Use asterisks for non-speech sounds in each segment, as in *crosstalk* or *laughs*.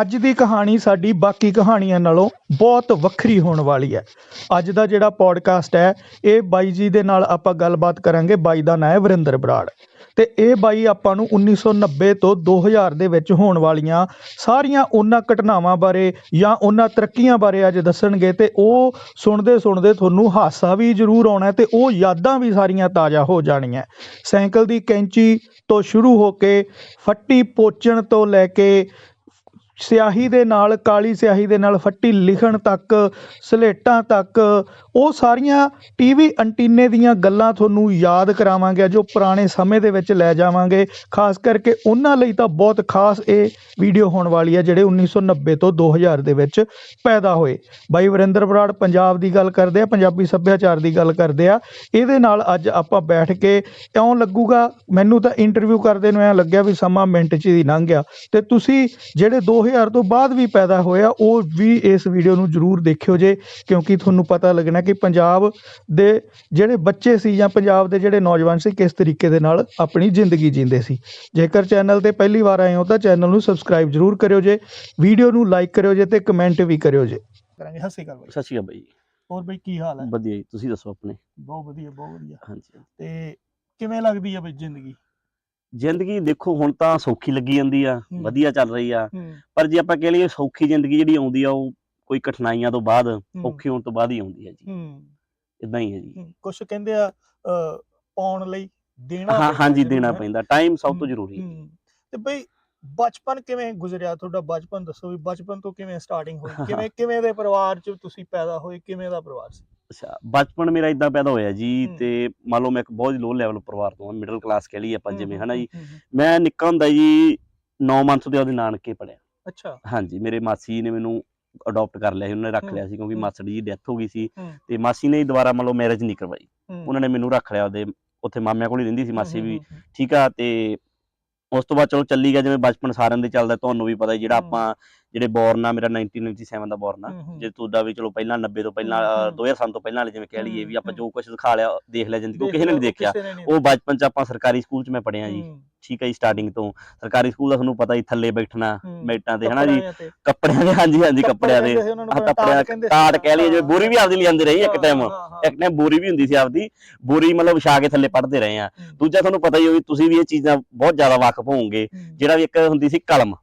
ਅੱਜ ਦੀ ਕਹਾਣੀ ਸਾਡੀ ਬਾਕੀ ਕਹਾਣੀਆਂ ਨਾਲੋਂ ਬਹੁਤ ਵੱਖਰੀ ਹੋਣ ਵਾਲੀ ਹੈ। ਅੱਜ ਦਾ ਜਿਹੜਾ ਪੋਡਕਾਸਟ ਹੈ, ਇਹ ਬਾਈ ਜੀ ਦੇ ਨਾਲ ਆਪਾਂ ਗੱਲਬਾਤ ਕਰਾਂਗੇ, ਬਾਈ ਦਾ ਨਾਂ ਹੈ ਵਰਿੰਦਰ ਬਰਾੜ। ਤੇ ਇਹ ਬਾਈ ਆਪਾਂ ਨੂੰ 1990 ਤੋਂ 2000 ਦੇ ਵਿੱਚ ਹੋਣ ਵਾਲੀਆਂ ਸਾਰੀਆਂ ਉਹਨਾਂ ਘਟਨਾਵਾਂ ਬਾਰੇ ਜਾਂ ਉਹਨਾਂ ਤਰੱਕੀਆਂ ਬਾਰੇ ਅੱਜ ਦੱਸਣਗੇ ਤੇ ਉਹ ਸੁਣਦੇ ਸੁਣਦੇ ਤੁਹਾਨੂੰ ਹਾਸਾ ਵੀ ਜ਼ਰੂਰ ਆਉਣਾ ਹੈ ਤੇ ਉਹ ਯਾਦਾਂ ਵੀ ਸਾਰੀਆਂ ਤਾਜ਼ਾ ਹੋ ਜਾਣੀਆਂ ਸਾਈਕਲ ਦੀ ਕੈਂਚੀ ਤੋਂ ਸ਼ੁਰੂ ਹੋ ਕੇ ਫੱਟੀ ਪੋਚਣ ਤੋਂ ਲੈ ਕੇ ਸਿਆਹੀ ਦੇ ਨਾਲ ਕਾਲੀ ਸਿਆਹੀ ਦੇ ਨਾਲ ਫੱਟੀ ਲਿਖਣ ਤੱਕ ਸਲੇਟਾਂ ਤੱਕ ਉਹ ਸਾਰੀਆਂ ਟੀਵੀ ਐਂਟੀਨੇ ਦੀਆਂ ਗੱਲਾਂ ਤੁਹਾਨੂੰ ਯਾਦ ਕਰਾਵਾਂਗੇ ਜੋ ਪੁਰਾਣੇ ਸਮੇਂ ਦੇ ਵਿੱਚ ਲੈ ਜਾਵਾਂਗੇ। ਖਾਸ ਕਰਕੇ ਉਹਨਾਂ ਲਈ ਤਾਂ ਬਹੁਤ ਖਾਸ ਇਹ ਵੀਡੀਓ ਹੋਣ ਵਾਲੀ ਹੈ, ਜਿਹੜੇ 1990 ਤੋਂ 2000 ਦੇ ਵਿੱਚ ਪੈਦਾ ਹੋਏ। ਬਾਈ ਵਰਿੰਦਰ ਬਰਾੜ ਪੰਜਾਬ ਦੀ ਗੱਲ ਕਰਦੇ ਆ, ਪੰਜਾਬੀ ਸੱਭਿਆਚਾਰ ਦੀ ਗੱਲ ਕਰਦੇ ਆ। ਇਹਦੇ ਨਾਲ ਅੱਜ ਆਪਾਂ ਬੈਠ ਕੇ ਇਉਂ ਲੱਗੂਗਾ, ਮੈਨੂੰ ਤਾਂ ਇੰਟਰਵਿਊ ਕਰਦੇ ਨੂੰ ਐਂ ਲੱਗਿਆ ਵੀ ਸਮਾਂ ਮਿੰਟ 'ਚ ਹੀ ਲੰਘ ਗਿਆ। ਤੇ ਤੁਸੀਂ ਜਿਹੜੇ 2000 ਤੋਂ ਬਾਅਦ ਵੀ ਪੈਦਾ ਹੋਇਆ ਉਹ ਵੀ ਇਸ ਵੀਡੀਓ ਨੂੰ ਜ਼ਰੂਰ ਦੇਖਿਓ ਜੇ, ਕਿਉਂਕਿ ਤੁਹਾਨੂੰ ਪਤਾ ਲੱਗਣਾ ਕਿ ਪੰਜਾਬ ਦੇ ਜਿਹੜੇ ਬੱਚੇ ਸੀ ਜਾਂ ਪੰਜਾਬ ਦੇ ਜਿਹੜੇ ਨੌਜਵਾਨ ਸੀ ਕਿਸ ਤਰੀਕੇ ਦੇ ਨਾਲ ਆਪਣੀ ਜ਼ਿੰਦਗੀ ਜੀਂਦੇ ਸੀ। ਜੇਕਰ ਚੈਨਲ ਤੇ ਪਹਿਲੀ ਵਾਰ ਆਏ ਹੋ ਤਾਂ ਚੈਨਲ ਨੂੰ ਸਬਸਕ੍ਰਾਈਬ ਜ਼ਰੂਰ ਕਰਿਓ ਜੇ ਵੀਡੀਓ ਨੂੰ ਲਾਈਕ ਕਰਿਓ ਜੇ ਤੇ ਕਮੈਂਟ ਵੀ ਕਰਿਓ ਜੇ। ਕਰਾਂਗੇ। ਹੱਸੀ ਗੱਲ ਸਤਿ ਸ਼੍ਰੀ ਅਕਾਲ ਬਾਈ। ਹੋਰ ਬਈ ਕੀ ਹਾਲ ਹੈ? ਵਧੀਆ ਜੀ ਤੁਸੀਂ ਦੱਸੋ ਆਪਣੇ? ਬਹੁਤ ਵਧੀਆ ਬਹੁਤ ਵਧੀਆ। ਹਾਂਜੀ। ਤੇ ਕਿਵੇਂ ਲੱਗਦੀ ਹੈ ਬਈ ਜ਼ਿੰਦਗੀ? ਜ਼ਿੰਦਗੀ ਦੇਖੋ ਹੁਣ ਤਾਂ ਸੌਖੀ ਲੱਗੀ ਜਾਂਦੀ ਆ। ਵਧੀਆ ਚੱਲ ਰਹੀ ਆ। ਪਰ ਜੇ ਆਪਾਂ ਕਹਿ ਲਈਏ ਸੌਖੀ ਜ਼ਿੰਦਗੀ ਜਿਹੜੀ ਆਉਂਦੀ ਆ ਉਹ ਕੋਈ ਕਠਿਨਾਈਆਂ ਤੋਂ ਬਾਅਦ ਔਖੀ ਹੋਣ ਤੋਂ ਬਾਅਦ ਹੀ ਆਉਂਦੀ ਹੈ ਜੀ। ਹੂੰ। ਇਦਾਂ ਹੀ ਹੈ ਜੀ। ਕੁਝ ਕਹਿੰਦੇ ਆ ਪਾਉਣ ਲਈ ਦੇਣਾ ਹਾਂ ਹਾਂਜੀ ਦੇਣਾ। ਪੈਂਦਾ ਟਾਈਮ ਸਭ ਤੋਂ ਜ਼ਰੂਰੀ ਹੈ। ਤੇ ਬਈ ਬਚਪਨ ਕਿਵੇਂ ਗੁਜ਼ਰਿਆ ਤੁਹਾਡਾ? ਬਚਪਨ ਦੱਸੋ ਵੀ ਬਚਪਨ ਤੋਂ ਕਿਵੇਂ ਸਟਾਰਟਿੰਗ ਹੋਈ? ਕਿਵੇਂ ਕਿਵੇਂ ਦੇ ਪਰਿਵਾਰ ਚ ਤੁਸੀਂ ਪੈਦਾ ਹੋਏ? ਕਿਵੇਂ ਦਾ ਪਰਿਵਾਰ ਸੀ? ਅੱਛਾ ਬਚਪਨ ਮੇਰਾ ਇਦਾਂ ਪੈਦਾ ਹੋਇਆ ਜੀ। ਤੇ ਮੰਨ ਲਓ ਮੈਂ ਇੱਕ ਬਹੁਤ ਲੋ ਲੈਵਲ ਪਰਿਵਾਰ ਤੋਂ ਮਿਡਲ ਕਲਾਸ ਕਹਿ ਲਈਏ ਆਪਾਂ ਜਿਵੇਂ ਹਨਾ ਜੀ। ਮੈਂ ਨਿੱਕਾ ਹੁੰਦਾ ਜੀ 9 ਮੰਥ ਦੇ ਉਹਦੇ ਨਾਨਕੇ ਪੜਿਆ ਅੱਛਾ। ਹਾਂਜੀ ਮੇਰੇ ਮਾਸੀ ਨੇ ਮੈਨੂੰ ਅਡਾਪਟ ਕਰ ਲਿਆ ਸੀ ਉਹਨਾਂ ਨੇ ਰੱਖ ਲਿਆ ਸੀ ਕਿਉਂਕਿ। ਮਾਸੜ ਜੀ ਡੈਥ ਹੋ ਗਈ ਸੀ। ਤੇ ਮਾਸੀ ਨੇ ਹੀ ਦੁਬਾਰਾ ਮੰਨ ਲਓ ਮੈਰਿਜ ਨਹੀਂ ਕਰਵਾਈ ਉਹਨਾਂ ਨੇ ਮੈਨੂੰ ਰੱਖ ਲਿਆ ਉਹਦੇ ਉੱਥੇ ਮਾਮਿਆਂ ਕੋਲ ਹੀ ਰਹਿੰਦੀ ਸੀ ਮਾਸੀ ਵੀ ਠੀਕ ਆ ਤੇ ਉਸ ਤੋਂ ਬਾਅਦ ਚਲੋ ਚੱਲੀ ਗਿਆ ਜਿਵੇਂ ਬਚਪਨ ਸਾਰਿਆਂ ਦੇ ਚੱਲਦਾ ਤੁਹਾਨੂੰ ਵੀ ਪਤਾ ਜਿਹੜਾ। ਆਪਾਂ ਜਿਹੜੇ ਬੋਰਨ ਆ ਮੇਰਾ 1997 ਦਾ ਬੋਰਨ ਆ। ਜੇ ਤੁਹਾਡਾ ਵੀ ਚਲੋ ਪਹਿਲਾਂ 90 ਤੋਂ ਪਹਿਲਾਂ ਹੂੰ, ਅ, ਹੂੰ। 2000 ਤੋਂ ਪਹਿਲਾਂ ਵਾਲੇ ਜਿਵੇਂ ਕਹਿ ਲਈਏ ਵੀ ਆਪਾਂ ਜੋ ਕੁਝ ਦਿਖਾ ਲਿਆ ਦੇਖ ਲਿਆ ਜ਼ਿੰਦਗੀ ਉਹ ਕਿਸੇ ਨੇ ਨਹੀਂ ਦੇਖਿਆ। ਉਹ ਬਚਪਨ ਚ ਆਪਾਂ ਸਰਕਾਰੀ ਸਕੂਲ ਚ ਮੈਂ ਪੜਿਆ ਜੀ। ਠੀਕ ਹੈ ਜੀ ਸਟਾਰਟਿੰਗ ਤੋਂ। ਸਰਕਾਰੀ ਸਕੂਲ ਦਾ ਤੁਹਾਨੂੰ ਪਤਾ ਹੀ ਥੱਲੇ ਬੈਠਣਾ। ਮੈਟਾਂ ਤੇ ਹਨਾ ਜੀ? ਕੱਪੜਿਆਂ ਦੇ ਹਾਂਜੀ ਹਾਂਜੀ ਕੱਪੜਿਆਂ ਦੇ। ਕੱਪੜਿਆਂ ਟਾਟ ਕਹਿ ਲਈਏ ਜਿਵੇਂ ਬੋਰੀ ਵੀ ਆਪਦੀ ਲਿਆਂਦੇ ਰਹੀ ਇੱਕ ਟਾਈਮ ਇੱਕ ਟਾਈਮ ਬੋਰੀ ਵੀ ਹੁੰਦੀ ਸੀ ਆਪਦੀ। ਬੋਰੀ ਮਤਲਬ ਵਿਛਾ ਕੇ ਥੱਲੇ ਪੜਦੇ ਰਹੇ ਆ। ਦੂਜਾ ਤੁਹਾਨੂੰ ਪਤਾ ਹੀ ਹੋਵੇ ਤੁਸੀਂ ਵੀ ਇਹ ਚੀਜ਼ਾਂ ਬਹੁਤ ਜ਼ਿਆਦਾ ਵਾਕਿਫ ਹੋਵੋਗੇ। ਜਿਹੜਾ ਵੀ ਇੱਕ ਹੁੰਦੀ ਸੀ ਕਲਮ।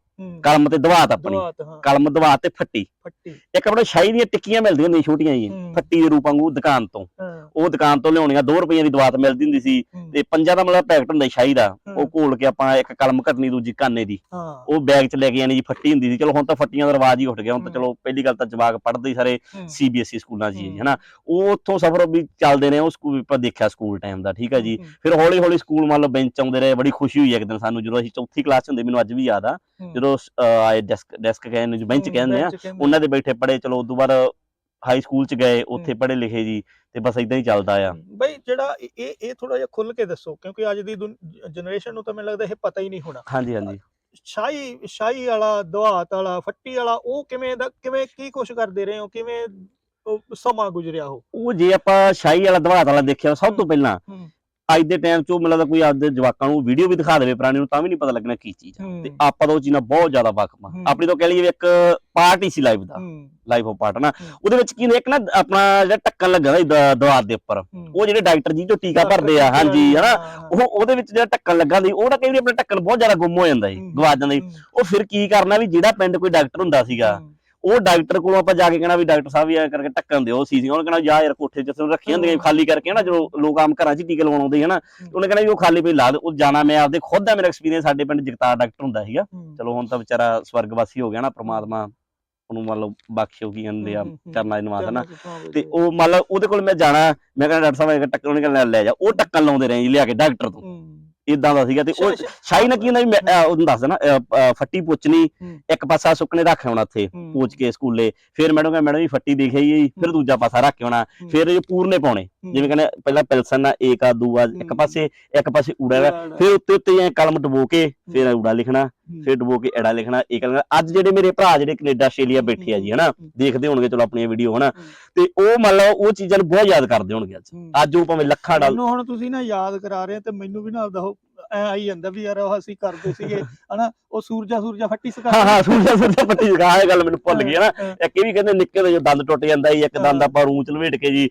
ਕਲਮ ਤੇ ਦਵਾਤ ਆਪਣੀ। ਦਵਾਤ, ਹਾਂ, ਕਲਮ ਦਵਾਤ ਤੇ ਫੱਟੀ। ਫੱਟੀ। ਇੱਕ ਆਪਣੇ ਸ਼ਾਹੀ ਦੀਆਂ ਟਿੱਕੀਆਂ ਮਿਲਦੀਆਂ ਹੁੰਦੀਆਂ ਛੋਟੀਆਂ ਜੀ। ਫੱਟੀ ਦੇ ਰੂਪ ਵਾਂਗੂ ਦੁਕਾਨ ਤੋਂ। ਉਹ ਦੁਕਾਨ ਤੋਂ ਲਿਆਉਣੀਆਂ 2 ਰੁਪਈਆਂ ਦੀ ਦਵਾਤ ਮਿਲਦੀ ਹੁੰਦੀ ਸੀ। ਤੇ ਪੰਜਾਂ ਦਾ ਮਤਲਬ ਪੈਕਟ ਹੁੰਦਾ ਸ਼ਾਹੀ ਦਾ। ਉਹ। ਘੋਲ ਕੇ ਆਪਾਂ ਇੱਕ ਕਲਮ ਘਟਣੀ ਦੂਜੀ ਕਾਨੇ ਦੀ। ਉਹ ਬੈਗ 'ਚ ਲੈ ਕੇ ਜਾਣੀ ਜੀ ਫੱਟੀ ਹੁੰਦੀ ਸੀ। ਚਲੋ ਹੁਣ ਤਾਂ ਫੱਟੀਆਂ ਦਾ ਰਿਵਾਜ ਹੀ ਉੱਠ ਗਿਆ। ਹੁਣ ਤਾਂ। ਚਲੋ ਪਹਿਲੀ ਗੱਲ ਤਾਂ ਜਵਾਕ ਪੜ੍ਹਦੇ ਹੀ ਸਾਰੇ ਸੀਬੀਐਸਈ ਸਕੂਲਾਂ 'ਚ ਹੀ। ਹਨਾ। ਉਹ ਉੱਥੋਂ ਸਫ਼ਰ ਵੀ ਚੱਲਦੇ ਨੇ ਉਹ ਸਕੂਲ ਆਪਾਂ ਦੇਖਿਆ ਸਕੂਲ ਟਾਈਮ ਦਾ ਠੀਕ ਹੈ ਜੀ। ਫਿਰ ਹੌਲੀ ਹੌਲੀ ਸਕੂਲ ਮੰਨ ਲਓ ਬੈਂਚ ਆਉਂਦੇ ਰਹੇ। ਬੜੀ ਖੁਸ਼ੀ ਹੋਈ ਇੱਕ ਦਿਨ ਸਾਨੂੰ ਜਦੋਂ ਅਸੀਂ ਚੌਥੀ ਕਲਾਸ 'ਚ ਹੁੰਦੇ। ਮੈਨੂੰ ਅੱਜ ਵੀ ਯਾਦ ਆ। ਜਦੋਂ ਆਏ ਡੈਸਕ ਡੈਸਕ ਕਹਿੰਦੇ ਨੇ ਬੈਂਚ ਕਹਿੰਦੇ ਆ ਉਹਨਾਂ ਦੇ ਬੈਠੇ ਪੜੇ ਚਲੋ ਉਦੋਂ ਬਾਅਦ ਹਾਈ ਸਕੂਲ 'ਚ ਗਏ ਉੱਥੇ। ਪੜੇ ਲਿਖੇ ਜੀ ਤੇ ਬਸ ਇਦਾਂ ਹੀ ਚੱਲਦਾ ਆ। ਬਈ ਜਿਹੜਾ ਇਹ- ਇਹ ਥੋੜਾ ਜਿਹਾ ਖੁੱਲ ਕੇ ਦੱਸੋ ਕਿਉਂਕਿ ਅੱਜ ਦੀ ਜਨਰੇਸ਼ਨ ਨੂੰ ਤਾਂ ਮੈਨੂੰ ਲੱਗਦਾ ਇਹ ਪਤਾ ਹੀ ਨਹੀਂ ਹੋਣਾ। ਹਾਂਜੀ ਹਾਂਜੀ। ਸ਼ਾਹੀ ਸ਼ਾਹੀ ਵਾਲਾ ਦਵਾਤ ਵਾਲਾ ਫੱਟੀ ਵਾਲਾ ਉਹ ਕਿਵੇਂ ਦਾ ਕਿਵੇਂ ਕੀ ਕੁਛ ਕਰਦੇ ਰਹੇ ਹੋ? ਕਿਵੇਂ ਸਮਾਂ ਗੁਜ਼ਰਿਆ ਹੋ ਉਹ ਜੇ ਆਪਾਂ ਸ਼ਾਹੀ ਵਾਲਾ ਦਵਾਤ ਵਾਲਾ ਦੇਖਿਆ ਸਭ ਤੋਂ ਪਹਿਲਾਂ। ਅੱਜ ਦੇ ਟਾਈਮ 'ਚ ਉਹ ਲੱਗਦਾ ਕੋਈ ਆਪਦੇ ਜਵਾਕਾਂ ਨੂੰ ਵੀਡੀਓ ਵੀ ਦਿਖਾ ਦੇਵੇ ਪੁਰਾਣੀ ਨੂੰ ਤਾਂ ਵੀ ਨਹੀਂ ਪਤਾ ਲੱਗਣਾ ਕੀ ਚੀਜ਼ ਆ। ਤੇ ਆਪਾਂ ਤਾਂ ਉਹ ਚੀਜ਼ ਨਾਲ ਬਹੁਤ ਜ਼ਿਆਦਾ ਵਾਕਫ ਆ। ਆਪਣੀ ਤਾਂ ਕਹਿ ਲਈਏ ਇੱਕ ਪਾਰਟ ਹੀ ਸੀ ਲਾਈਫ ਦਾ। ਹੂੰ, ਲਾਈਫ ਆਫ ਪਾਰਟ ਨਾ। ਉਹਦੇ ਵਿੱਚ ਕੀ ਇੱਕ ਨਾ ਆਪਣਾ ਜਿਹੜਾ ਟੱਕਣ ਲੱਗਾ ਹੁੰਦਾ ਦਵਾਤ ਦੇ ਉੱਪਰ। ਉਹ ਜਿਹੜੇ ਡਾਕਟਰ ਜੀ ਜੋ ਟੀਕਾ ਭਰਦੇ ਆ ਹਾਂਜੀ ਹਨਾ। ਉਹ ਉਹਦੇ ਵਿੱਚ ਜਿਹੜਾ ਟੱਕਣ ਲੱਗਾ ਸੀ ਉਹ ਨਾ ਕਈ ਵਾਰੀ ਆਪਣਾ ਟੱਕਣ ਬਹੁਤ ਜ਼ਿਆਦਾ ਗੁੰਮ ਹੋ ਜਾਂਦਾ ਸੀ ਹੂੰ, ਗਵਾ ਜਾਂਦਾ ਸੀ। ਹੂੰ, ਉਹ ਫਿਰ ਕੀ ਕਰਨਾ ਵੀ ਜਿਹੜਾ ਪਿੰਡ ਕੋਈ ਡਾਕਟਰ ਹੁੰਦਾ ਸੀਗਾ ਉਹ ਡਾਕਟਰ ਕੋਲੋਂ ਆਪਾਂ ਜਾ ਕੇ ਕਹਿਣਾ ਵੀ ਡਾਕਟਰ ਸਾਹਿਬ ਇਹ ਕਰਕੇ ਟੱਕਣ ਦਿਓ ਸੀ ਉਹਨੇ ਕਹਿਣਾ ਜਾ ਯਾਰ ਕੋਠੇ ਜਿੱਥੇ ਰੱਖੀਆਂ ਹੁੰਦੀਆਂ ਖਾਲੀ ਕਰਕੇ ਹਨਾ ਜੋ ਲੋਕ ਆਮ ਘਰਾਂ 'ਚ ਟੀਕੇ ਲਵਾਉਣ ਆਉਂਦੇ ਹਨਾ ਉਹਨੇ ਕਹਿਣਾ ਵੀ ਉਹ ਖਾਲੀ ਪਈ ਲਾ ਦੇ ਉਹ ਜਾਣਾ ਮੈਂ ਆਪਦੇ ਖੁਦ ਦਾ ਮੇਰਾ ਐਕਸਪੀਰੀਅੰਸ ਸਾਡੇ ਪਿੰਡ ਜਗਤਾਰ ਡਾਕਟਰ ਹੁੰਦਾ ਸੀਗਾ। ਚਲੋ ਹੁਣ ਤਾਂ ਵਿਚਾਰਾ ਸਵਰਗਵਾਸੀ ਹੋ ਗਿਆ ਨਾ ਪ੍ਰਮਾਤਮਾ ਉਹਨੂੰ ਮੰਨ ਲਓ ਬਖਸ਼ੋ ਕੀ ਕਹਿੰਦੇ ਆ ਕਰਨਾ ਨਾ। ਚਰਨਾਂ 'ਚ ਥਾਂ ਤੇ। ਉਹ ਮੰਨ ਲਓ ਉਹਦੇ ਕੋਲ ਮੈਂ ਜਾਣਾ ਮੈਂ ਕਹਿੰਦਾ ਡਾਕਟਰ ਸਾਹਿਬ ਇਹ ਟੱਕਰ ਉਹਨੇ ਕਹਿੰਦਾ ਲੈ ਜਾ ਉਹ ਟੱਕਣ ਲਾਉਂਦੇ ਰਹੇ ਜੀ ਲਿਆ ਕੇ ਡਾਕਟਰ ਤੋਂ। ਇਦਾਂ ਦਾ ਸੀਗਾ ਤੇ ਉਹ ਸ਼ਾ- ਸ਼ਾ- ਸ਼ਾਈ ਨਾਲ ਕੀ ਹੁੰਦਾ ਵੀ ਮੈਂ ਅਹ ਉਹਨੂੰ ਦੱਸ ਦੇਣਾ ਅਹ, ਫੱਟੀ ਪੁੱਛਣੀ ਹੂੰ। ਇੱਕ ਪਾਸਾ ਸੁੱਕਣੇ ਰੱਖ ਆਉਣਾ ਉੱਥੇ ਹੂੰ, ਪੂਛ ਕੇ ਸਕੂਲੇ। ਫਿਰ ਮੈਡਮ ਕਹਿੰਦਾ ਮੈਡਮ ਜੀ ਫੱਟੀ ਦੇਖਿਆ ਜੀ। ਫਿਰ। ਦੂਜਾ ਪਾਸਾ ਰੱਖ ਕੇ ਆਉਣਾ। ਹੂੰ, ਫਿਰ ਇਹ ਪੂਰਨੇ ਪਾਉਣੇ। ਹੂੰ, ਜਿਵੇਂ ਕਹਿੰਦੇ ਪਹਿਲਾਂ ਪਿਲਸਨ ਆ ਏਕ ਆ ਦੂਆ ਇੱਕ ਹੂੰ। ਪਾਸੇ ਇੱਕ ਪਾਸੇ ਊੜਾ ਵਾ ਫਿਰ ਉੱਤੇ ਉੱਤੇ ਐ ਕਲਮ ਡਬੋ ਕੇ ਫਿਰ ਊੜਾ ਲਿਖਣਾ ਫਿਰ ਡਬੋ ਕੇ ਐੜਾ ਲਿਖਣਾ ਏਕ ਲਿਖਣਾ ਅੱਜ ਜਿਹੜੇ ਮੇਰੇ ਭਰਾ ਜਿਹੜੇ ਕੈਨੇਡਾ ਆਸਟ੍ਰੇਲੀਆ ਬੈਠੇ ਆ ਜੀ ਹਨਾ ਦੇਖਦੇ ਹੋਣਗੇ ਚਲੋ ਆਪਣੀਆਂ ਵੀਡੀਓ ਹਨਾ। ਤੇ ਉਹ ਮੰਨ ਲਓ ਉਹ ਚੀਜ਼ਾਂ ਨੂੰ ਬਹੁਤ ਯਾਦ ਕਰਦੇ ਹੋਣਗੇ ਅੱਜ। ਅੱਜ ਉਹ ਭਾਵੇਂ ਲੱਖਾਂ ਡਾਲ ਮੈਨੂੰ ਹੁਣ ਤੁਸੀਂ ਨਾ ਯਾਦ ਕਰਾ ਰਹੇ ਤੇ ਮੈਨੂੰ ਵੀ ਨਾ ਆਪਦਾ ਉਹ ਐ ਆਈ ਜਾਂਦਾ ਵੀ ਯਾਰ ਉਹ ਅਸੀਂ ਕਰਦੇ ਸੀਗੇ ਹਨਾ ਉਹ ਸੂਰਜਾ ਸੂਰਜਾ ਫੱਟੀ ਸਕਾ ਹਾਂ ਹਾਂ ਸੂਰਜਾ ਸੂਰਜਾ ਪੱਟੀ ਜਗਾ ਇਹ ਗੱਲ ਮੈਨੂੰ ਭੁੱਲ ਗਈ ਹੈ ਨਾ। ਇੱਕ ਇਹ ਵੀ ਕਹਿੰਦੇ ਨਿੱਕੇ ਦੇ ਜੋ ਦੰਦ ਟੁੱਟ ਜਾਂਦਾ ਸੀ ਇੱਕ ਦੰਦ। ਆਪਾਂ ਰੂੰ ਚ ਲਵੇਟ ਕੇ ਜੀ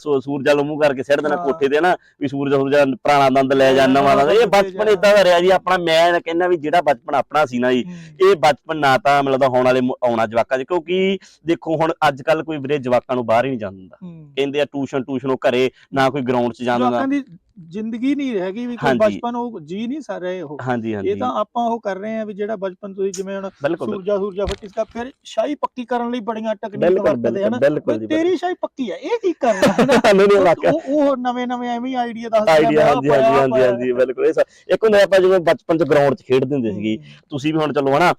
ਸੂਰਜਾ ਨੂੰ ਮੂੰਹ ਕਰਕੇ ਸਿੱਟ ਦੇਣਾ। ਕੋਠੇ ਤੇ ਨਾ ਵੀ ਸੂਰਜਾ ਸੂਰਜਾ ਪੁਰਾਣਾ ਦੰਦ ਲੈ ਜਾ ਨਵਾਂ ਦੰਦ। ਇਹ ਬਚਪਨ ਇਦਾਂ ਦਾ ਰਿਹਾ ਜੀ ਆਪਣਾ ਮੈਂ ਕਹਿੰਦਾ ਵੀ ਜਿਹੜਾ ਬਚਪਨ ਆਪਣਾ ਸੀ ਨਾ ਜੀ ਇਹ ਬਚਪਨ ਨਾ ਤਾਂ ਮਤਲਬ ਹੋਣ ਵਾਲੇ ਆਉਣਾ ਜਵਾਕਾਂ 'ਚ ਕਿਉਂਕਿ ਦੇਖੋ ਹੁਣ ਅੱਜ ਕੱਲ ਕੋਈ ਵੀਰੇ ਜਵਾਕਾਂ ਨੂੰ ਬਾਹਰ ਹੀ ਨਹੀਂ ਜਾਣ ਦਿੰਦਾ। ਕਹਿੰਦੇ ਆ ਟਿਊਸ਼ਨ ਟਿਊਸ਼ਨ ਉਹ ਘਰੇ ਨਾ ਕੋਈ ਗਰਾਊਂਡ 'ਚ ਜਾਣ ਦਿੰਦਾ। ਲੋਕਾਂ ਦੀ ਜ਼ਿੰਦਗੀ ਨਹੀਂ ਹੈਗੀ ਵੀ ਕੋਈ। ਬਚਪਨ ਉਹ ਜੀ ਨਹੀਂ ਸਰ ਰਹੇ ਉਹ। ਹਾਂਜੀ ਹਾਂਜੀ। ਇਹ ਤਾਂ ਆਪਾਂ ਉਹ ਕਰ ਰਹੇ ਆ ਵੀ ਜਿਹੜਾ ਬਚਪਨ ਤੁਸੀਂ ਜਿਵੇਂ ਹੁਣ ਸੂਰਜਾ ਸੂਰਜਾ ਫੱਟੀ ਸਕਾ ਫਿਰ ਸ਼ਾਹੀ ਪੱਕੀ ਕਰਨ ਲਈ ਬੜੀਆਂ ਟੈਕਨੀਕ ਵਰਤਦੇ ਹਨ। ਤੇਰੀ ਸ਼ਾਹੀ ਪੱਕੀ ਹੈ ਇਹ ਕੀ ਕਰਨਾ ਹੈ ਉਹ ਨਵੇਂ ਨਵੇਂ ਐਵੇਂ ਆਈਡੀਆ ਦੱਸਦੇ ਆਈਡੀਆ ਹਾਂਜੀ ਹਾਂਜੀ ਹਾਂਜੀ ਹਾਂਜੀ ਬਿਲਕੁਲ। ਇਹ ਇੱਕ ਹੁੰਦਾ ਆਪਾਂ ਜਿਵੇਂ ਬਚਪਨ 'ਚ ਗਰਾਊਂਡ 'ਚ ਖੇਡਦੇ ਹੁੰਦੇ ਸੀਗੇ। ਤੁਸੀਂ ਵੀ ਹੁਣ ਚਲੋ ਹਨਾ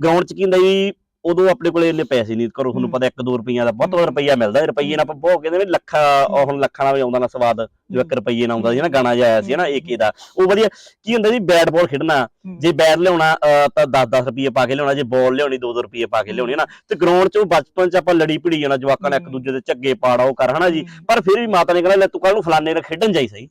ਗਰਾਊਂਡ 'ਚ ਕੀ ਹੁੰਦਾ ਜੀ ਉਦੋਂ ਆਪਣੇ ਕੋਲੇ ਇੰਨੇ ਪੈਸੇ ਨਹੀਂ ਕਰੋ ਤੁਹਾਨੂੰ। ਪਤਾ 1-2 ਰੁਪਈਆ ਦਾ ਬਹੁਤ। ਰੁਪਈਆ ਮਿਲਦਾ ਰੁਪਈਏ ਨਾਲ ਆਪਾਂ ਬਹੁਤ ਕਹਿੰਦੇ ਨੇ ਲੱਖਾਂ ਉਹ ਹੁਣ ਲੱਖਾਂ ਨਾਲ ਆਉਂਦਾ ਨਾ ਸਵਾਦ ਜੋ 1 ਰੁਪਈਏ ਨਾਲ ਆਉਂਦਾ ਸੀ ਨਾ ਗਾਣਾ ਜਿਹਾ ਆਇਆ ਸੀ ਨਾ ਏਕੇ ਦਾ। ਉਹ ਵਧੀਆ ਕੀ ਹੁੰਦਾ ਜੀ ਬੈਟ ਬਾਲ ਖੇਡਣਾ। ਜੇ ਬੈਟ ਲਿਆਉਣਾ ਤਾਂ 10-10 ਰੁਪਏ ਪਾ ਕੇ ਲਿਆਉਣਾ ਜੇ ਬਾਲ ਲਿਆਉਣੀ 2-2 ਰੁਪਏ ਪਾ ਕੇ ਲਿਆਉਣੀ ਹੈ ਨਾ ਤੇ ਗਰਾਊਂਡ 'ਚ ਬਚਪਨ 'ਚ ਆਪਾਂ ਲੜੀ ਭਿੜੀ ਜਾਣਾ ਜਵਾਕਾਂ ਨੇ ਇੱਕ। ਦੂਜੇ ਦੇ ਝੱਗੇ ਪਾੜਾ ਉਹ ਕਰ ਹਨਾ ਜੀ। ਪਰ ਫਿਰ ਵੀ ਮਾਤਾ ਨੇ ਕਹਿਣਾ ਲੈ ਤੂੰ ਕੱਲ ਨੂੰ ਫਲਾਣੇ ਨਾਲ ਖੇਡਣ ਜਾਈ ਸਹੀ।